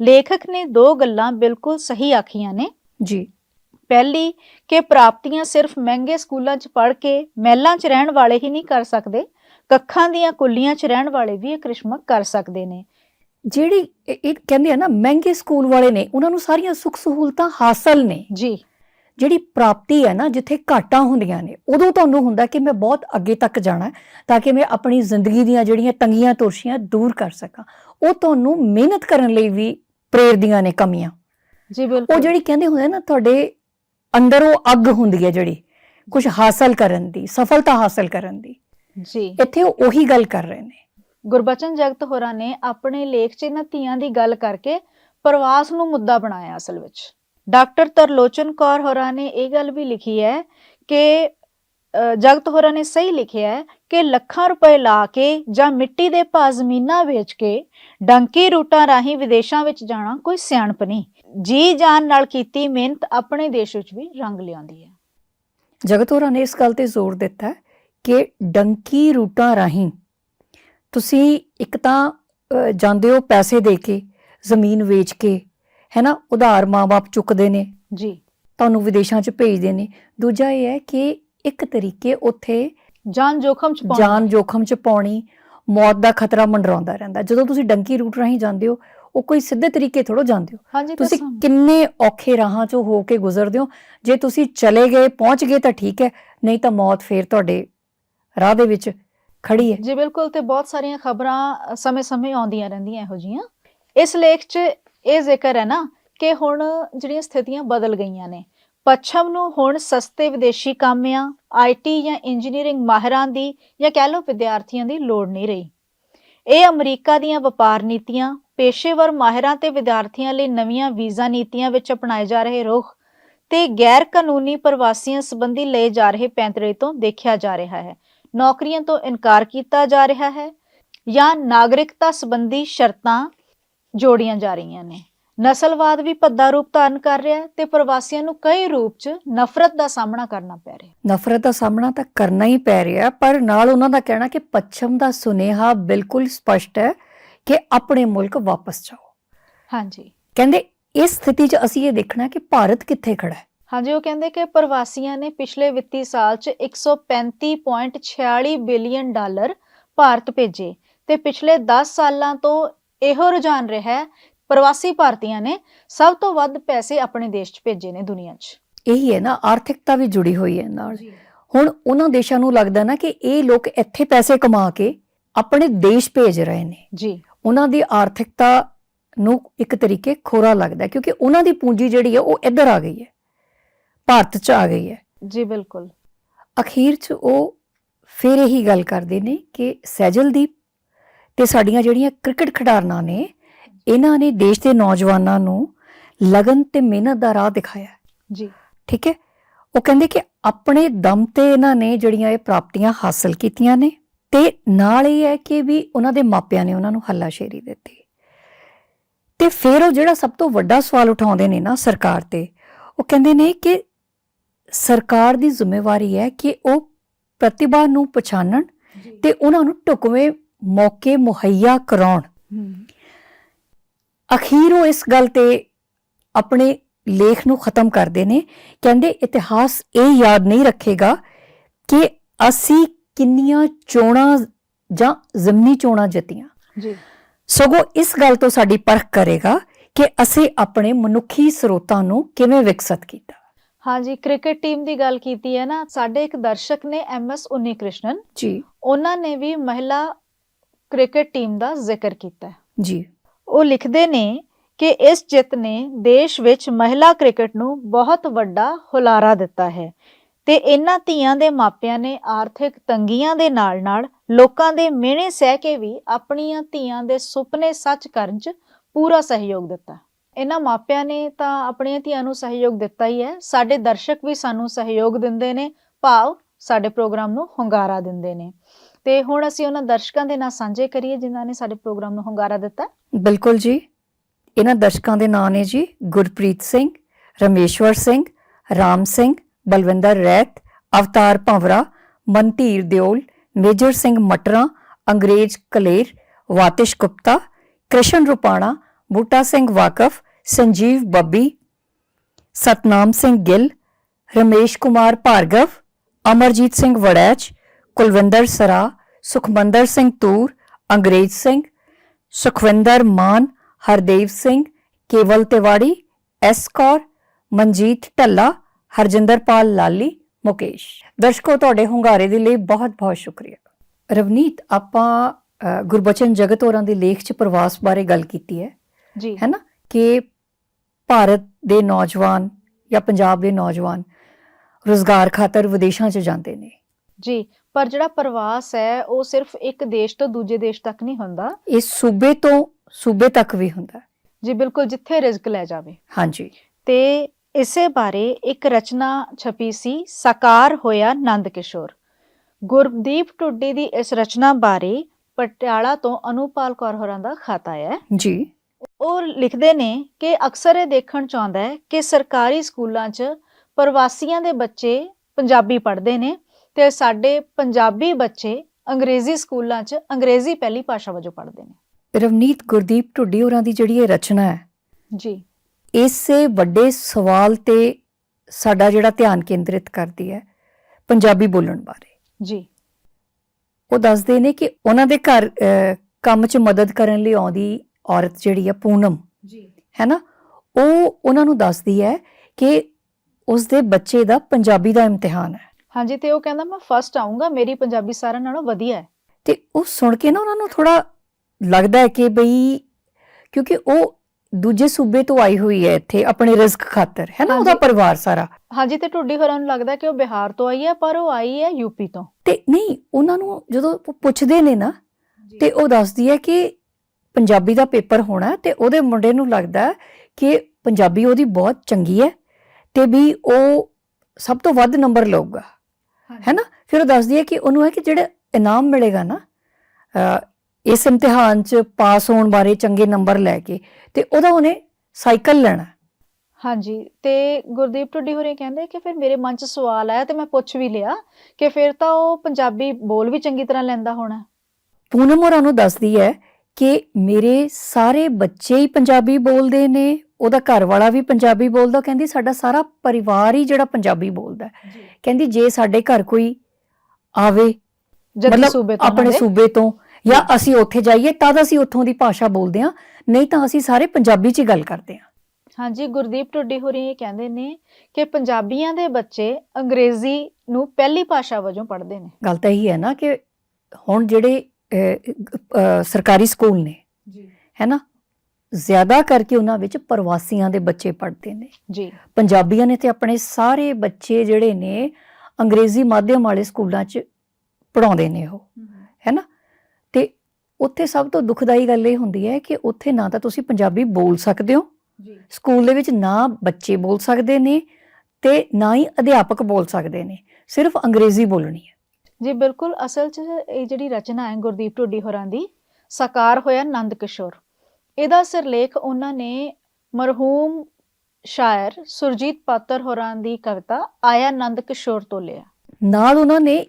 ਲੇਖਕ ਨੇ ਦੋ ਗੱਲਾਂ ਬਿਲਕੁਲ ਸਹੀ ਆਖੀਆਂ ਨੇ। ਜੀ। ਪਹਿਲੀ ਕਿ ਪ੍ਰਾਪਤੀਆਂ ਸਿਰਫ ਮਹਿੰਗੇ ਸਕੂਲਾਂ 'ਚ ਪੜ੍ਹ ਕੇ ਮਹਿਲਾਂ 'ਚ ਰਹਿਣ ਵਾਲੇ ਹੀ ਨਹੀਂ ਕਰ ਸਕਦੇ। ਕੱਖਾਂ ਦੀਆਂ ਕੁੱਲੀਆਂ 'ਚ ਰਹਿਣ ਵਾਲੇ ਵੀ ਇਹ ਕ੍ਰਿਸ਼ਮਾ ਕਰ ਸਕਦੇ ਨੇ। ਜਿਹੜੀ ਇਹ ਕਹਿੰਦੇ ਆ ਨਾ ਮਹਿੰਗੇ ਸਕੂਲ ਵਾਲੇ ਨੇ ਉਹਨਾਂ ਨੂੰ ਸਾਰੀਆਂ ਸੁੱਖ ਸਹੂਲਤਾਂ ਹਾਸਲ ਨੇ। ਜੀ। ਜਿਹੜੀ ਪ੍ਰਾਪਤੀ ਹੈ ਨਾ ਜਿੱਥੇ ਘਾਟਾਂ ਹੁੰਦੀਆਂ ਨੇ ਉਦੋਂ ਤੁਹਾਨੂੰ ਹੁੰਦਾ ਕਿ ਮੈਂ ਬਹੁਤ ਅੱਗੇ ਤੱਕ ਜਾਣਾ ਤਾਂ ਕਿ ਮੈਂ ਆਪਣੀ ਜ਼ਿੰਦਗੀ ਦੀਆਂ ਜਿਹੜੀਆਂ ਤੰਗੀਆਂ ਤੋਸ਼ੀਆਂ ਦੂਰ ਕਰ ਸਕਾਂ। ਉਹ ਤੁਹਾਨੂੰ ਮਿਹਨਤ ਕਰਨ ਲਈ ਵੀ ਪ੍ਰੇਰਦੀਆਂ ਨੇ ਕਮੀਆਂ। ਜੀ ਬਿਲਕੁਲ। ਉਹ ਜਿਹੜੀ ਕਹਿੰਦੇ ਹੁੰਦੇ ਨਾ ਤੁਹਾਡੇ ਅੰਦਰ ਉਹ ਅੱਗ ਹੁੰਦੀ ਹੈ ਜਿਹੜੀ ਕੁਝ ਹਾਸਲ ਕਰਨ ਦੀ ਸਫਲਤਾ ਹਾਸਲ ਕਰਨ ਦੀ। ਜੀ। ਇੱਥੇ ਉਹ ਉਹੀ ਗੱਲ ਕਰ ਰਹੇ ਨੇ। ਗੁਰਬਚਨ ਜਗਤ ਹੋਰਾਂ ਨੇ ਆਪਣੇ ਲੇਖ 'ਚ ਇਹਨਾਂ ਧੀਆਂ ਦੀ ਗੱਲ ਕਰਕੇ ਪ੍ਰਵਾਸ ਨੂੰ ਮੁੱਦਾ ਬਣਾਇਆ ਅਸਲ ਵਿੱਚ। ਡਾਕਟਰ ਤਰਲੋਚਨ ਕੌਰ ਹੋਰਾਂ ਨੇ ਇਹ ਗੱਲ ਵੀ ਲਿਖੀ ਹੈ ਕਿ ਜਗਤ ਹੋਰਾਂ ਨੇ ਸਹੀ ਲਿਖਿਆ ਹੈ ਕਿ ਲੱਖਾਂ ਰੁਪਏ ਲਾ ਕੇ ਜਾਂ ਮਿੱਟੀ ਦੇ ਭਾਅ ਜ਼ਮੀਨਾਂ ਵੇਚ ਕੇ ਡੰਕੀ ਰੂਟਾਂ ਰਾਹੀਂ ਵਿਦੇਸ਼ਾਂ ਵਿੱਚ ਜਾਣਾ ਕੋਈ ਸਿਆਣਪ ਨਹੀਂ। ਜੀ ਜਾਨ ਨਾਲ ਕੀਤੀ ਮਿਹਨਤ ਆਪਣੇ ਦੇਸ਼ ਵਿੱਚ ਵੀ ਰੰਗ ਲਿਆਉਂਦੀ ਹੈ। ਜਗਤ ਹੋਰਾਂ ਨੇ ਇਸ ਗੱਲ ਤੇ ਜ਼ੋਰ ਦਿੱਤਾ ਹੈ ਕਿ ਡੰਕੀ ਰੂਟਾਂ ਰਾਹੀਂ ਤੁਸੀਂ ਇੱਕ ਤਾਂ ਜਾਂਦੇ ਹੋ ਪੈਸੇ ਦੇ ਕੇ ਜ਼ਮੀਨ ਵੇਚ ਕੇ ਹੈਨਾ ਉਧਾਰ ਮਾਪੇ ਚੁੱਕਦੇ ਨੇ। ਜੀ। ਤੁਹਾਨੂੰ ਵਿਦੇਸ਼ਾਂ 'ਚ ਭੇਜਦੇ ਨੇ। ਦੂਜਾ ਇਹ ਹੈ ਕਿ ਇੱਕ ਤਰੀਕੇ ਉੱਥੇ ਜਾਨ ਜੋਖਮ ਚ ਪਾਉਣਾ। ਜਾਨ ਜੋਖਮ 'ਚ ਪਾਉਣੀ ਮੌਤ ਦਾ ਖਤਰਾ ਮੰਡਰਾਉਂਦਾ ਰਹਿੰਦਾ। ਜਦੋਂ ਤੁਸੀਂ ਡੰਕੀ ਰੂਟ ਰਾਹੀਂ ਜਾਂਦੇ ਹੋ ਉਹ ਕੋਈ ਸਿੱਧੇ ਤਰੀਕੇ ਥੋੜੋ ਜਾਂਦੇ ਹੋ। ਤੁਸੀਂ। ਕਿੰਨੇ ਔਖੇ ਰਾਹਾਂ 'ਚੋਂ ਹੋ ਕੇ ਗੁਜ਼ਰਦੇ ਹੋ। ਜੇ ਤੁਸੀਂ ਚਲੇ ਗਏ ਪਹੁੰਚ ਗਏ ਤਾਂ ਠੀਕ ਹੈ ਨਹੀਂ ਤਾਂ ਮੌਤ ਫੇਰ ਤੁਹਾਡੇ ਰਾਹ ਦੇ ਵਿੱਚ ਖੜੀ ਹੈ। ਜੀ ਬਿਲਕੁਲ ਤੇ ਬਹੁਤ ਸਾਰੀਆਂ ਖਬਰਾਂ ਸਮੇਂ-ਸਮੇਂ ਆਉਂਦੀਆਂ ਰਹਿੰਦੀਆਂ ਇਹੋ ਜੀਆਂ ਇਸ ਲੇਖ 'ਚ ਇਹ ਜ਼ਿਕਰ ਹੈ ਨਾ ਕਿ ਹੁਣ ਜਿਹੜੀਆਂ ਸਥਿਤੀਆਂ ਬਦਲ ਗਈਆਂ ਨੇ। ਪੱਛਮ ਨੂੰ ਹੁਣ ਸਸਤੇ ਵਿਦੇਸ਼ੀ ਕੰਮ ਆਈਟੀ ਜਾਂ ਇੰਜੀਨੀਅਰਿੰਗ ਮਾਹਿਰਾਂ ਦੀ ਜਾਂ ਕਹਿ ਲਓ ਵਿਦਿਆਰਥੀਆਂ ਦੀ ਲੋੜ ਨਹੀਂ ਰਹੀ। ਇਹ ਅਮਰੀਕਾ ਦੀਆਂ ਵਪਾਰ ਨੀਤੀਆਂ, ਪੇਸ਼ੇਵਰ ਮਾਹਿਰਾਂ ਤੇ ਵਿਦਿਆਰਥੀਆਂ ਲਈ ਨਵੀਆਂ ਵੀਜ਼ਾ ਨੀਤੀਆਂ ਵਿੱਚ ਅਪਣਾਏ ਜਾ ਰਹੇ ਰੁਖ ਤੇ ਗੈਰ ਕਾਨੂੰਨੀ ਪ੍ਰਵਾਸੀਆਂ ਸੰਬੰਧੀ ਲਏ ਜਾ ਰਹੇ ਪੈਂਤੜੇ ਤੋਂ ਦੇਖਿਆ ਜਾ ਰਿਹਾ ਹੈ। ਨੌਕਰੀਆਂ ਤੋਂ ਇਨਕਾਰ ਕੀਤਾ ਜਾ ਰਿਹਾ ਹੈ ਜਾਂ ਨਾਗਰਿਕਤਾ ਸੰਬੰਧੀ ਸ਼ਰਤਾਂ ਜੋੜੀਆਂ ਜਾ ਰਹੀਆਂ ਨੇ। ਨਸਲਵਾਦ ਵੀ ਭੱਦਾ ਰੂਪ ਧਾਰਨ ਕਰ ਰਿਹਾ ਤੇ ਪ੍ਰਵਾਸੀਆਂ ਨੂੰ ਕਈ ਰੂਪ 'ਚ ਨਫ਼ਰਤ ਦਾ ਸਾਹਮਣਾ ਕਰਨਾ ਪੈ ਰਿਹਾ ਨਫ਼ਰਤ ਦਾ ਸਾਹਮਣਾ ਤਾਂ ਕਰਨਾ ਹੀ ਪੈ ਰਿਹਾ ਪਰ ਨਾਲ ਉਹਨਾਂ ਦਾ ਕਹਿਣਾ ਕਿ ਪੱਛਮ ਦਾ ਸੁਨੇਹਾ ਬਿਲਕੁਲ ਸਪਸ਼ਟ ਹੈ ਕਿ ਆਪਣੇ ਮੁਲਕ ਵਾਪਸ ਜਾਓ। ਹਾਂਜੀ। ਕਹਿੰਦੇ ਇਸ ਸਥਿਤੀ 'ਚ ਅਸੀਂ ਇਹ ਦੇਖਣਾ ਕਿ ਭਾਰਤ ਕਿੱਥੇ ਖੜਾ ਹੈ। ਹਾਂਜੀ ਉਹ ਕਹਿੰਦੇ ਕਿ ਪ੍ਰਵਾਸੀਆਂ ਨੇ ਪਿਛਲੇ ਵਿੱਤੀ ਸਾਲ 'ਚ 135.46 ਬਿਲੀਅਨ ਡਾਲਰ ਭਾਰਤ ਭੇਜੇ ਤੇ ਪਿਛਲੇ 10 ਸਾਲਾਂ ਤੋਂ ਇਹੋ ਰੁਝਾਨ ਰਿਹਾ ਹੈ ਪ੍ਰਵਾਸੀ ਭਾਰਤੀਆਂ ਨੇ ਸਭ ਤੋਂ ਵੱਧ ਪੈਸੇ ਆਪਣੇ ਦੇਸ਼ 'ਚ ਭੇਜੇ ਨੇ ਦੁਨੀਆ 'ਚ। ਇਹੀ ਹੈ ਨਾ ਆਰਥਿਕਤਾ ਵੀ ਜੁੜੀ ਹੋਈ ਹੈ ਨਾਲ। ਹੁਣ ਉਹਨਾਂ ਦੇਸ਼ਾਂ ਨੂੰ ਲੱਗਦਾ ਨਾ ਕਿ ਇਹ ਲੋਕ ਇੱਥੇ ਪੈਸੇ ਕਮਾ ਕੇ ਆਪਣੇ ਦੇਸ਼ ਭੇਜ ਰਹੇ ਨੇ। ਜੀ। ਉਹਨਾਂ ਦੀ ਆਰਥਿਕਤਾ ਨੂੰ ਇੱਕ ਤਰੀਕੇ ਖੋਰਾ ਲੱਗਦਾ ਕਿਉਂਕਿ ਉਹਨਾਂ ਦੀ ਪੂੰਜੀ ਜਿਹੜੀ ਹੈ ਉਹ ਇੱਧਰ ਆ ਗਈ ਹੈ। ਭਾਰਤ 'ਚ ਆ ਗਈ ਹੈ। ਜੀ ਬਿਲਕੁਲ। ਅਖੀਰ 'ਚ ਉਹ ਫਿਰ ਇਹੀ ਗੱਲ ਕਰਦੇ ਨੇ ਕਿ ਸੈਜਲਦੀਪ ਤੇ ਸਾਡੀਆਂ ਜਿਹੜੀਆਂ ਕ੍ਰਿਕਟ ਖਿਡਾਰਨਾਂ ਨੇ ਇਹਨਾਂ ਨੇ ਦੇਸ਼ ਦੇ ਨੌਜਵਾਨਾਂ ਨੂੰ ਲਗਨ ਤੇ ਮਿਹਨਤ ਦਾ ਰਾਹ ਦਿਖਾਇਆ। ਜੀ। ਠੀਕ ਹੈ? ਉਹ ਕਹਿੰਦੇ ਕਿ ਆਪਣੇ ਦਮ ਤੇ ਇਹਨਾਂ ਨੇ ਜਿਹੜੀਆਂ ਇਹ ਪ੍ਰਾਪਤੀਆਂ ਹਾਸਲ ਕੀਤੀਆਂ ਨੇ ਤੇ ਨਾਲ ਇਹ ਹੈ ਕਿ ਵੀ ਉਹਨਾਂ ਦੇ ਮਾਪਿਆਂ ਨੇ ਉਹਨਾਂ ਨੂੰ ਹੱਲਾਸ਼ੇਰੀ ਦਿੱਤੀ। ਤੇ ਫਿਰ ਉਹ ਜਿਹੜਾ ਸਭ ਤੋਂ ਵੱਡਾ ਸਵਾਲ ਉਠਾਉਂਦੇ ਨੇ ਨਾ ਸਰਕਾਰ ਤੇ ਉਹ ਕਹਿੰਦੇ ਨੇ ਕਿ ਸਰਕਾਰ ਦੀ ਜ਼ਿੰਮੇਵਾਰੀ ਹੈ ਕਿ ਉਹ ਪ੍ਰਤਿਭਾ ਨੂੰ ਪਛਾਣਨ ਤੇ ਉਹਨਾਂ ਨੂੰ ਢੁਕਵੇਂ ਮੌਕੇ ਮੁਹੱਈਆ ਕਰਾਉਣ। ਅਖੀਰ ਉਹ ਇਸ ਗੱਲ ਤੇ ਆਪਣੇ ਲੇਖ ਨੂੰ ਖਤਮ ਕਰਦੇ ਨੇ ਕਹਿੰਦੇ ਇਤਿਹਾਸ ਇਹ ਯਾਦ ਨਹੀਂ ਰੱਖੇਗਾ ਕਿ ਅਸੀਂ ਕਿੰਨੀਆਂ ਚੋਣਾਂ ਜਾਂ ਜ਼ਮਨੀ ਚੋਣਾਂ ਜਿੱਤੀਆਂ। ਜੀ। ਸਗੋਂ ਇਸ ਗੱਲ ਤੋਂ ਸਾਡੀ ਪਰਖ ਕਰੇਗਾ ਕਿ ਅਸੀਂ ਆਪਣੇ ਮਨੁੱਖੀ ਸਰੋਤਾਂ ਨੂੰ ਕਿਵੇਂ ਵਿਕਸਿਤ ਕੀਤਾ। ਹਾਂਜੀ ਕ੍ਰਿਕਟ ਟੀਮ ਦੀ ਗੱਲ ਕੀਤੀ ਹੈ ਨਾ ਸਾਡੇ ਇੱਕ ਦਰਸ਼ਕ ਨੇ ਐਮਐਸ ਉਨੀ ਕ੍ਰਿਸ਼ਨਨ ਜੀ। ਉਹਨਾਂ ਨੇ ਵੀ ਮਹਿਲਾ ਕ੍ਰਿਕਟ ਟੀਮ ਦਾ ਜ਼ਿਕਰ ਕੀਤਾ ਹੈ। ਜੀ। ਉਹ ਲਿਖਦੇ ਨੇ ਕਿ ਇਸ ਜਿੱਤ ਨੇ ਦੇਸ਼ ਵਿੱਚ ਮਹਿਲਾ ਕ੍ਰਿਕਟ ਨੂੰ ਬਹੁਤ ਵੱਡਾ ਹੁਲਾਰਾ ਦਿੱਤਾ ਹੈ ਤੇ ਇਹਨਾਂ ਧੀਆਂ ਦੇ ਮਾਪਿਆਂ ਨੇ ਆਰਥਿਕ ਤੰਗੀਆਂ ਦੇ ਨਾਲ-ਨਾਲ ਲੋਕਾਂ ਦੇ ਮਿਹਣੇ ਸਹਿ ਕੇ ਵੀ ਆਪਣੀਆਂ ਧੀਆਂ ਦੇ ਸੁਪਨੇ ਸੱਚ ਕਰਨ 'ਚ ਪੂਰਾ ਸਹਿਯੋਗ ਦਿੱਤਾ। ਇਹਨਾਂ ਮਾਪਿਆਂ ਨੇ ਤਾਂ ਆਪਣੀਆਂ ਧੀਆਂ ਨੂੰ ਸਹਿਯੋਗ ਦਿੱਤਾ ਹੀ ਹੈ। ਸਾਡੇ ਦਰਸ਼ਕ ਵੀ ਸਾਨੂੰ ਸਹਿਯੋਗ ਦਿੰਦੇ ਨੇ, ਭਾਵ ਸਾਡੇ ਪ੍ਰੋਗਰਾਮ ਨੂੰ ਹੁੰਗਾਰਾ ਦਿੰਦੇ ਨੇ। ਤੇ ਹੁਣ ਅਸੀਂ ਉਹਨਾਂ ਦਰਸ਼ਕਾਂ ਦੇ ਨਾਂ ਸਾਂਝੇ ਕਰੀਏ ਜਿਨ੍ਹਾਂ ਨੇ ਸਾਡੇ ਪ੍ਰੋਗਰਾਮ ਨੂੰ ਹੁੰਗਾਰਾ ਦਿੱਤਾ। ਬਿਲਕੁਲ ਜੀ। ਇਹਨਾਂ ਦਰਸ਼ਕਾਂ ਦੇ ਨਾਂ ਨੇ ਜੀ ਗੁਰਪ੍ਰੀਤ ਸਿੰਘ, ਰਮੇਸ਼ਵਰ ਸਿੰਘ, ਰਾਮ ਸਿੰਘ, ਬਲਵਿੰਦਰ ਰੈਤ, ਅਵਤਾਰ ਭੰਵਰਾ, ਮਨਧੀਰ ਦਿਓਲ, ਮੇਜਰ ਸਿੰਘ ਮਟਰਾ, ਅੰਗਰੇਜ਼ ਕਲੇਰ, ਵਾਤਿਸ਼ ਗੁਪਤਾ, ਕ੍ਰਿਸ਼ਨ ਰੁਪਾਣਾ, ਬੂਟਾ ਸਿੰਘ ਵਾਕਫ ਸੰਜੀਵ ਬੱਬੀ ਸਤਨਾਮ ਸਿੰਘ ਗਿੱਲ ਰਮੇਸ਼ ਕੁਮਾਰ ਭਾਰਗਵ ਅਮਰਜੀਤ ਸਿੰਘ ਵੜੈਚ ਕੁਲਵਿੰਦਰ ਸਰਾ ਸੁਖਮੰਦਰ ਸਿੰਘ ਤੂਰ ਅੰਗਰੇਜ਼ ਸਿੰਘ ਸੁਖਵਿੰਦਰ ਮਾਨ ਹਰਦੇਵ ਸਿੰਘ ਕੇਵਲ ਤਿਵਾੜੀ ਐਸ ਕੌਰ ਮਨਜੀਤ ਢੱਲਾ ਹਰਜਿੰਦਰਪਾਲ ਲਾਲੀ ਮੁਕੇਸ਼। ਦਰਸ਼ਕੋ ਤੁਹਾਡੇ ਹੁੰਗਾਰੇ ਦੇ ਲਈ ਬਹੁਤ-ਬਹੁਤ ਸ਼ੁਕਰੀਆ। ਰਵਨੀਤ ਆਪਾਂ ਗੁਰਬਚਨ ਜਗਤ ਹੋਰਾਂ ਦੇ ਲੇਖ 'ਚ ਪ੍ਰਵਾਸ ਬਾਰੇ ਗੱਲ ਕੀਤੀ ਹੈ। ਜੀ। ਹੈ ਨਾ? ਕਿ ਭਾਰਤ ਦੇ ਨੌਜਵਾਨ ਜਾਂ ਪੰਜਾਬ ਦੇ ਨੌਜਵਾਨ ਰੋਜ਼ਗਾਰ ਖਾਤਰ ਵਿਦੇਸ਼ਾਂ 'ਚ ਜਾਂਦੇ ਨੇ। ਜੀ ਪਰ ਜਿਹੜਾ ਪ੍ਰਵਾਸ ਹੈ ਉਹ ਸਿਰਫ ਇੱਕ ਦੇਸ਼ ਤੋਂ ਦੂਜੇ ਦੇਸ਼ ਤੱਕ ਨਹੀਂ ਹੁੰਦਾ। ਇਹ ਸੂਬੇ ਤੋਂ ਸੂਬੇ ਤੱਕ ਵੀ ਹੁੰਦਾ। ਜੀ ਬਿਲਕੁਲ ਜਿੱਥੇ ਰਿਜ਼ਕ ਲੈ ਜਾਵੇ। ਹਾਂਜੀ। ਤੇ ਇਸੇ ਬਾਰੇ ਇੱਕ ਰਚਨਾ ਛਪੀ ਸੀ ਸਾਕਾਰ ਹੋਇਆ ਨੰਦ ਕਿਸ਼ੋਰ। ਗੁਰਦੀਪ ਟੁੱਡੀ ਦੀ ਇਸ ਰਚਨਾ ਬਾਰੇ ਪਟਿਆਲਾ ਤੋਂ ਅਨੂਪਾਲ ਕੌਰ ਹੋਰਾਂ ਦਾ ਖਤ ਹੈ। ਜੀ। ਉਹ ਲਿਖਦੇ ਨੇ ਕਿ ਅਕਸਰ ਇਹ ਦੇਖਣ ਚ ਆਉਂਦਾ ਹੈ ਕਿ ਸਰਕਾਰੀ ਸਕੂਲਾਂ 'ਚ ਪ੍ਰਵਾਸੀਆਂ ਦੇ ਬੱਚੇ ਪੰਜਾਬੀ ਪੜ੍ਹਦੇ ਨੇ ਤੇ ਸਾਡੇ ਪੰਜਾਬੀ ਬੱਚੇ ਅੰਗਰੇਜ਼ੀ ਸਕੂਲਾਂ 'ਚ ਅੰਗਰੇਜ਼ੀ ਪਹਿਲੀ ਭਾਸ਼ਾ ਵਜੋਂ ਪੜ੍ਹਦੇ ਨੇ। ਰਵਨੀਤ ਗੁਰਦੀਪ ਢੁੱਡੀ ਹੋਰਾਂ ਦੀ ਜਿਹੜੀ ਇਹ ਰਚਨਾ ਹੈ ਜੀ। ਇਸੇ ਵੱਡੇ ਸਵਾਲ ਤੇ ਸਾਡਾ ਜਿਹੜਾ ਧਿਆਨ ਕੇਂਦਰਿਤ ਕਰਦੀ ਹੈ ਪੰਜਾਬੀ ਬੋਲਣ ਬਾਰੇ। ਜੀ। ਉਹ ਦੱਸਦੇ ਨੇ ਕਿ ਉਹਨਾਂ ਦੇ ਘਰ ਕੰਮ 'ਚ ਮਦਦ ਕਰਨ ਲਈ ਆਉਂਦੀ ਔਰਤ ਜਿਹੜੀ ਹੈ ਪੂਨਮ। ਜੀ। ਹੈ ਨਾ ਉਹ ਉਹਨਾਂ ਨੂੰ ਦੱਸਦੀ ਹੈ ਕਿ ਉਸ ਦੇ ਬੱਚੇ ਦਾ ਪੰਜਾਬੀ ਦਾ ਇਮਤਿਹਾਨ ਹੈ। ਹਾਂਜੀ ਤੇ ਉਹ ਕਹਿੰਦਾ ਮੈਂ ਫਸਟ ਆਉਂਗਾ ਮੇਰੀ ਪੰਜਾਬੀ ਸਾਰਿਆਂ ਨਾਲੋਂ ਵਧੀਆ ਹੈ। ਤੇ ਉਹ ਸੁਣ ਕੇ ਨਾ ਉਹਨਾਂ ਨੂੰ ਥੋੜਾ ਲੱਗਦਾ ਹੈ ਕਿ ਬਈ ਕਿਉਂਕਿ ਉਹ ਦੂਜੇ ਸੂਬੇ ਤੋਂ ਆਈ ਹੋਈ ਹੈ ਇੱਥੇ ਆਪਣੇ ਰਿਜ਼ਕ ਖਾਤਰ। ਹੈ ਨਾ ਉਹਦਾ। ਪਰਿਵਾਰ ਸਾਰਾ। ਹਾਂਜੀ ਤੇ ਟੁੱਡੀ ਹੋਰਾਂ ਨੂੰ ਲੱਗਦਾ ਕਿ ਉਹ ਬਿਹਾਰ ਤੋਂ ਆਈ ਹੈ ਪਰ ਉਹ ਆਈ ਹੈ ਯੂਪੀ ਤੋਂ। ਤੇ ਨਹੀਂ ਉਹਨਾਂ ਨੂੰ ਜਦੋਂ ਪੁੱਛਦੇ ਨੇ ਨਾ ਤੇ ਉਹ ਦੱਸਦੀ ਹੈ ਕਿ ਪੰਜਾਬੀ ਦਾ ਪੇਪਰ ਹੋਣਾ ਤੇ ਉਹਦੇ ਮੁੰਡੇ ਨੂੰ ਲੱਗਦਾ ਕਿ ਪੰਜਾਬੀ ਉਹਦੀ ਬਹੁਤ ਚੰਗੀ ਹੈ ਤੇ ਵੀ ਉਹ ਸਭ ਤੋਂ ਵੱਧ ਨੰਬਰ ਲਊਗਾ। ਹੈ ਨਾ ਫਿਰ ਉਹ ਦੱਸਦੀ ਹੈ ਕਿ ਉਹਨੂੰ ਹੈ ਕਿ ਜਿਹੜਾ ਇਨਾਮ ਮਿਲੇਗਾ ਨਾ ਇਸ ਇਮਤਿਹਾਨ 'ਚ ਪਾਸ ਹੋਣ ਬਾਰੇ ਚੰਗੇ ਨੰਬਰ ਲੈ ਕੇ ਤੇ ਉਹਦਾ ਉਹਨੇ ਸਾਈਕਲ ਲੈਣਾ। ਹਾਂਜੀ ਤੇ ਗੁਰਦੀਪ ਟੁੱਡੀ ਹੋਰੇ ਕਹਿੰਦੇ ਕਿ ਫਿਰ ਮੇਰੇ ਮਨ 'ਚ ਸਵਾਲ ਆਇਆ ਤੇ ਮੈਂ ਪੁੱਛ ਵੀ ਲਿਆ ਕਿ ਫਿਰ ਤਾਂ ਉਹ ਪੰਜਾਬੀ ਬੋਲ ਵੀ ਚੰਗੀ ਤਰ੍ਹਾਂ ਲੈਂਦਾ ਹੋਣਾ। ਪੂਨਮ ਹੋਰਾਂ ਨੂੰ ਦੱਸਦੀ ਹੈ ਕਿ ਮੇਰੇ ਸਾਰੇ ਬੱਚੇ ਹੀ ਪੰਜਾਬੀ ਬੋਲਦੇ ਨੇ ਉਹਦਾ ਘਰ ਵਾਲਾ ਵੀ ਪੰਜਾਬੀ ਬੋਲਦਾ ਕਹਿੰਦੀ ਸਾਡਾ ਸਾਰਾ ਪਰਿਵਾਰ ਹੀ ਜਿਹੜਾ ਪੰਜਾਬੀ ਬੋਲਦਾ ਕਹਿੰਦੀ ਜੇ ਸਾਡੇ ਘਰ ਕੋਈ ਆਵੇ ਜੱਦੀ ਮਤਲਬ ਸੂਬੇ ਤੋਂ ਆਪਣੇ। ਸੂਬੇ ਤੋਂ ਜਾਂ ਅਸੀਂ ਉੱਥੇ ਜਾਈਏ ਤਦ ਅਸੀਂ ਉੱਥੋਂ ਦੀ ਭਾਸ਼ਾ ਬੋਲਦੇ ਹਾਂ ਨਹੀਂ ਤਾਂ ਅਸੀਂ ਸਾਰੇ ਪੰਜਾਬੀ 'ਚ ਹੀ ਗੱਲ ਕਰਦੇ ਹਾਂ। ਹਾਂਜੀ ਗੁਰਦੀਪ ਟੁੱਡੀ ਹੋਰੀ ਇਹ ਕਹਿੰਦੇ ਨੇ ਕਿ ਪੰਜਾਬੀਆਂ ਦੇ ਬੱਚੇ ਅੰਗਰੇਜ਼ੀ ਨੂੰ ਪਹਿਲੀ ਭਾਸ਼ਾ ਵਜੋਂ ਪੜ੍ਹਦੇ ਨੇ। ਗੱਲ ਤਾਂ ਇਹੀ ਹੈ ਨਾ ਕਿ ਹੁਣ ਜਿਹੜੇ ਸਰਕਾਰੀ ਸਕੂਲ ਨੇ। ਜੀ। ਹੈ ਨਾ ਜ਼ਿਆਦਾ ਕਰਕੇ ਉਹਨਾਂ ਵਿੱਚ ਪ੍ਰਵਾਸੀਆਂ ਦੇ ਬੱਚੇ ਪੜ੍ਹਦੇ ਨੇ। ਜੀ। ਪੰਜਾਬੀਆਂ ਨੇ ਤੇ ਆਪਣੇ ਸਾਰੇ ਬੱਚੇ ਜਿਹੜੇ ਨੇ ਅੰਗਰੇਜ਼ੀ ਮਾਧਿਅਮ ਵਾਲੇ ਸਕੂਲਾਂ 'ਚ ਪੜਾਉਂਦੇ ਨੇ ਉਹ। ਹੈ ਨਾ ਤੇ ਉੱਥੇ ਸਭ ਤੋਂ ਦੁਖਦਾਈ ਗੱਲ ਇਹ ਹੁੰਦੀ ਹੈ ਕਿ ਉੱਥੇ ਨਾ ਤਾਂ ਤੁਸੀਂ ਪੰਜਾਬੀ ਬੋਲ ਸਕਦੇ ਹੋ। ਜੀ। ਸਕੂਲ ਦੇ ਵਿੱਚ ਨਾ ਬੱਚੇ ਬੋਲ ਸਕਦੇ ਨੇ ਤੇ ਨਾ ਹੀ ਅਧਿਆਪਕ ਬੋਲ ਸਕਦੇ ਨੇ। ਸਿਰਫ ਅੰਗਰੇਜ਼ੀ ਬੋਲਣੀ ਹੈ। ਜੀ ਬਿਲਕੁਲ ਅਸਲ 'ਚ ਇਹ ਜਿਹੜੀ ਰਚਨਾ ਹੈ ਗੁਰਦੀਪ ਟੁੱਡੀ ਹੋਰਾਂ ਦੀ ਸਾਕਾਰ ਹੋਇਆ ਨੰਦ ਕਿਸ਼ੋਰ। ਇਹਦਾ ਸਿਰਲੇਖ ਉਹਨਾਂ ਨੇ ਮਰਹੂਮ ਸ਼ਾਇਰ ਸੁਰਜੀਤ ਪਾਤਰ ਹੋਰਾਂ ਦੀ ਕਵਿਤਾ ਆਇਆ ਨੰਦ ਕਿਸ਼ੋਰ ਤੋਂ ਲਿਆ। ਨਾਲ ਉਹਨਾਂ ਨੇ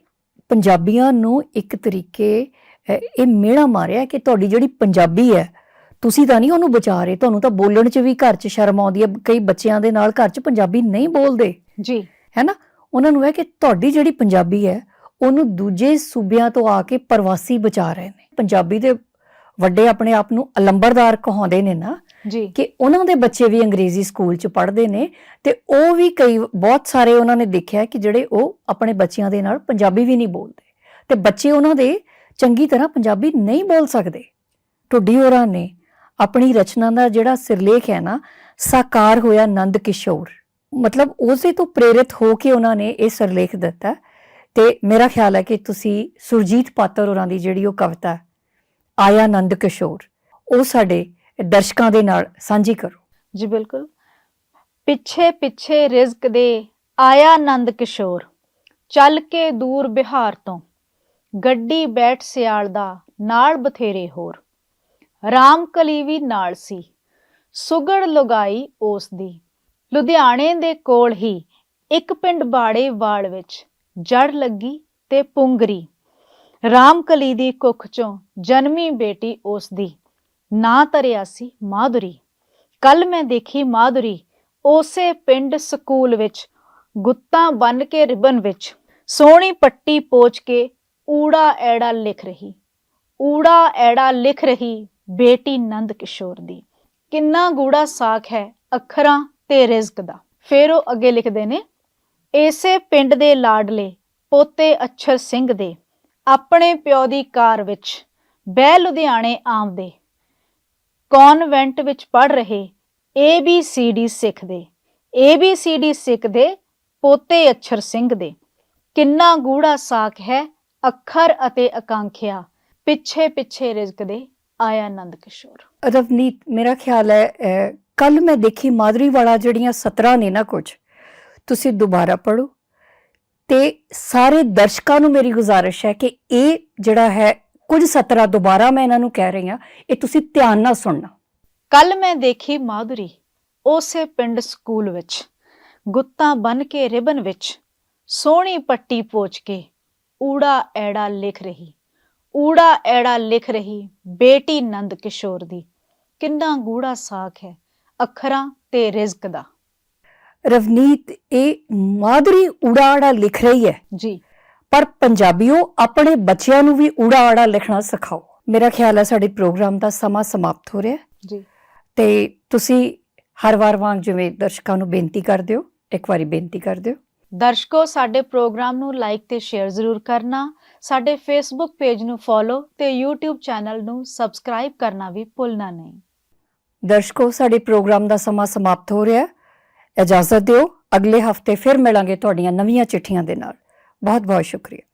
ਪੰਜਾਬੀਆਂ ਨੂੰ ਇੱਕ ਤਰੀਕੇ ਇਹ ਮਿਹਣਾ ਮਾਰਿਆ ਕਿ ਤੁਹਾਡੀ ਜਿਹੜੀ ਪੰਜਾਬੀ ਹੈ ਤੁਸੀਂ ਤਾਂ ਨਹੀਂ ਉਹਨੂੰ ਬਚਾ ਰਹੇ ਤੁਹਾਨੂੰ ਤਾਂ ਬੋਲਣ 'ਚ ਵੀ ਘਰ 'ਚ ਸ਼ਰਮ ਆਉਂਦੀ ਹੈ ਕਈ ਬੱਚਿਆਂ ਦੇ ਨਾਲ ਘਰ 'ਚ ਪੰਜਾਬੀ ਨਹੀਂ ਬੋਲਦੇ। ਜੀ। ਹੈ ਨਾ ਉਹਨਾਂ ਨੂੰ ਹੈ ਕਿ ਤੁਹਾਡੀ ਜਿਹੜੀ ਪੰਜਾਬੀ ਹੈ ਉਹਨੂੰ ਦੂਜੇ ਸੂਬਿਆਂ ਤੋਂ ਆ ਕੇ ਪ੍ਰਵਾਸੀ ਬਚਾ ਰਹੇ ਨੇ। ਪੰਜਾਬੀ ਦੇ ਵੱਡੇ ਆਪਣੇ ਆਪ ਨੂੰ ਅਲੰਬਰਦਾਰ ਕਹਾਉਂਦੇ ਨੇ ਨਾ ਜੀ। ਕਿ ਉਹਨਾਂ ਦੇ ਬੱਚੇ ਵੀ ਅੰਗਰੇਜ਼ੀ ਸਕੂਲ 'ਚ ਪੜ੍ਹਦੇ ਨੇ ਤੇ ਉਹ ਵੀ ਕਈ ਬਹੁਤ ਸਾਰੇ ਉਹਨਾਂ ਨੇ ਦੇਖਿਆ ਕਿ ਜਿਹੜੇ ਉਹ ਆਪਣੇ ਬੱਚਿਆਂ ਦੇ ਨਾਲ ਪੰਜਾਬੀ ਵੀ ਨਹੀਂ ਬੋਲਦੇ। ਤੇ ਬੱਚੇ ਉਹਨਾਂ ਦੇ ਚੰਗੀ ਤਰ੍ਹਾਂ ਪੰਜਾਬੀ ਨਹੀਂ ਬੋਲ ਸਕਦੇ। ਢੁੱਡੀ ਹੋਰਾਂ ਨੇ ਆਪਣੀ ਰਚਨਾ ਦਾ ਜਿਹੜਾ ਸਿਰਲੇਖ ਹੈ ਨਾ ਸਾਕਾਰ ਹੋਇਆ ਨੰਦ ਕਿਸ਼ੋਰ। ਮਤਲਬ ਉਸੇ ਤੋਂ ਪ੍ਰੇਰਿਤ ਹੋ ਕੇ ਉਹਨਾਂ ਨੇ ਇਹ ਸਿਰਲੇਖ ਦਿੱਤਾ ਤੇ ਮੇਰਾ ਖਿਆਲ ਹੈ ਕਿ ਤੁਸੀਂ ਸੁਰਜੀਤ ਪਾਤਰ ਹੋਰਾਂ ਦੀ ਜਿਹੜੀ ਉਹ ਕਵਿਤਾ ਹੈ, ਆਇਆ ਨੰਦ ਕਿਸ਼ੋਰ ਉਹ ਸਾਡੇ ਦਰਸ਼ਕਾਂ ਦੇ ਨਾਲ ਸਾਂਝੀ ਕਰੋ। ਜੀ ਬਿਲਕੁਲ। ਪਿੱਛੇ ਪਿੱਛੇ ਰਿਜ਼ਕ ਦੇ ਆਇਆ ਨੰਦ ਕਿਸ਼ੋਰ ਚੱਲ ਕੇ ਦੂਰ ਬਿਹਾਰ ਤੋਂ ਗੱਡੀ ਬੈਠ ਸਿਆਲ ਦਾ ਨਾਲ ਬਥੇਰੇ ਹੋਰ। ਰਾਮ ਕਲੀ ਵੀ ਨਾਲ ਸੀ ਸੁਗੜ ਲਗਾਈ ਉਸ ਦੀ। ਲੁਧਿਆਣੇ ਦੇ ਕੋਲ ਹੀ ਇੱਕ ਪਿੰਡ ਬਾੜੇ ਵਾਲ ਵਿੱਚ ਜੜ ਲੱਗੀ ਤੇ ਪੁੰਗਰੀ। ਰਾਮ ਕਲੀ ਦੀ ਕੁੱਖ ਚੋਂ ਜਨਮੀ ਬੇਟੀ ਉਸ ਦੀ। ਨਾਂ ਧਰਿਆ ਸੀ ਮਾਧੁਰੀ। ਕੱਲ ਮੈਂ ਦੇਖੀ ਮਾਧੁਰੀ ਉਸੇ ਪਿੰਡ ਸਕੂਲ ਵਿੱਚ, ਗੁੱਤਾਂ ਬੰਨ ਕੇ ਰਿਬਨ ਵਿੱਚ। ਸੋਹਣੀ ਪੱਟੀ ਪੋਚ ਕੇ ਊੜਾ ਐੜਾ ਲਿਖ ਰਹੀ। ਊੜਾ ਐੜਾ ਲਿਖ ਰਹੀ ਬੇਟੀ ਨੰਦ ਕਿਸ਼ੋਰ ਦੀ। ਕਿੰਨਾ ਗੂੜਾ ਸਾਖ ਹੈ ਅੱਖਰਾਂ ਤੇ ਰਿਜ਼ਕ ਦਾ। ਫਿਰ ਉਹ ਅੱਗੇ ਲਿਖਦੇ ਨੇ ਇਸੇ ਪਿੰਡ ਦੇ ਲਾਡਲੇ ਪੋਤੇ ਅਛਰ ਸਿੰਘ ਦੇ, ਆਪਣੇ ਪਿਓ ਦੀ ਕਾਰ ਵਿੱਚ ਬਹਿ ਲੁਧਿਆਣੇ ਆਮਦੇ ਕਨਵੈਂਟ ਵਿੱਚ ਪੜ ਰਹੇ ABCD ਸਿੱਖਦੇ ABCD ਸਿੱਖਦੇ ਪੋਤੇ ਅਛਰ ਸਿੰਘ ਦੇ। ਕਿੰਨਾ ਗੂੜਾ ਸਾਖ ਹੈ, ਅੱਖਰ ਅਤੇ ਅਕਾਂਖਿਆ ਪਿੱਛੇ ਪਿੱਛੇ ਰਿਜ਼ਕ ਦੇ ਆਇਆ ਨੰਦ ਕਿਸ਼ੋਰ। ਰਵਨੀਤ ਮੇਰਾ ਖਿਆਲ ਹੈ ਕੱਲ ਮੈਂ ਦੇਖੀ ਮਾਦਰੀ ਵਾਲਾ ਜਿਹੜੀਆਂ 17 ਨੇ ਨਾ ਕੁਝ ਤੁਸੀਂ ਦੁਬਾਰਾ ਪੜੋ ਤੇ ਸਾਰੇ ਦਰਸ਼ਕਾਂ ਨੂੰ ਮੇਰੀ ਗੁਜ਼ਾਰਿਸ਼ ਹੈ ਕਿ ਇਹ ਜਿਹੜਾ ਹੈ, ਕੁਝ 17 ਦੁਬਾਰਾ ਮੈਂ ਇਹਨਾਂ ਨੂੰ ਕਹਿ ਰਹੀ ਹਾਂ, ਇਹ ਤੁਸੀਂ ਧਿਆਨ ਨਾਲ ਸੁਣਨਾ। ਕੱਲ ਮੈਂ ਦੇਖੀ ਮਾਧੁਰੀ ਉਸੇ ਪਿੰਡ ਸਕੂਲ ਵਿੱਚ, ਗੁੱਤਾਂ ਬਨ ਕੇ ਰਿਬਨ ਵਿੱਚ, ਸੋਹਣੀ ਪੱਟੀ ਪੋਚ ਕੇ ਊੜਾ ਐੜਾ ਲਿਖ ਰਹੀ, ਊੜਾ ਐੜਾ ਲਿਖ ਰਹੀ ਬੇਟੀ ਨੰਦ ਕਿਸ਼ੋਰ ਦੀ, ਕਿੰਨਾ ਗੂੜਾ ਸਾਖ ਹੈ, ਅੱਖਰਾਂ ਤੇ ਰਿਜ਼ਕ ਦਾ। ਰਵਨੀਤ ਇਹ ਮਾਦਰੀ ਉਡਾੜਾ ਲਿਖ ਰਹੀ ਹੈ। ਜੀ। ਪਰ ਪੰਜਾਬੀਓ ਆਪਣੇ ਬੱਚਿਆਂ ਨੂੰ ਵੀ ਊੜਾ ਆੜਾ ਲਿਖਣਾ ਸਿਖਾਓ। ਮੇਰਾ ਖਿਆਲ ਹੈ ਸਾਡੇ ਪ੍ਰੋਗਰਾਮ ਦਾ ਸਮਾਂ ਸਮਾਪਤ ਹੋ ਰਿਹਾ ਹੈ। ਜੀ। ਤੇ ਤੁਸੀਂ ਹਰ ਵਾਰ ਵਾਂਗ ਜਿਵੇਂ ਦਰਸ਼ਕਾਂ ਨੂੰ ਬੇਨਤੀ ਕਰਦੇ ਹੋ ਇੱਕ ਵਾਰੀ ਬੇਨਤੀ ਕਰ ਦਿਓ। ਦਰਸ਼ਕੋ ਸਾਡੇ ਪ੍ਰੋਗਰਾਮ ਨੂੰ ਲਾਈਕ ਤੇ ਸ਼ੇਅਰ ਜ਼ਰੂਰ ਕਰਨਾ। ਸਾਡੇ ਫੇਸਬੁੱਕ ਪੇਜ ਨੂੰ ਫੋਲੋ ਤੇ YouTube ਚੈਨਲ ਨੂੰ ਸਬਸਕ੍ਰਾਈਬ ਕਰਨਾ ਵੀ ਭੁੱਲਣਾ ਨਹੀਂ। ਦਰਸ਼ਕੋ ਸਾਡੇ ਪ੍ਰੋਗਰਾਮ ਦਾ ਸਮਾਂ ਸਮਾਪਤ ਹੋ ਰਿਹਾ ਹੈ। ਇਜਾਜ਼ਤ ਦਿਓ। ਅਗਲੇ ਹਫ਼ਤੇ ਫਿਰ ਮਿਲਾਂਗੇ ਤੁਹਾਡੀਆਂ ਨਵੀਆਂ ਚਿੱਠੀਆਂ ਦੇ ਨਾਲ। ਬਹੁਤ ਬਹੁਤ ਸ਼ੁਕਰੀਆ।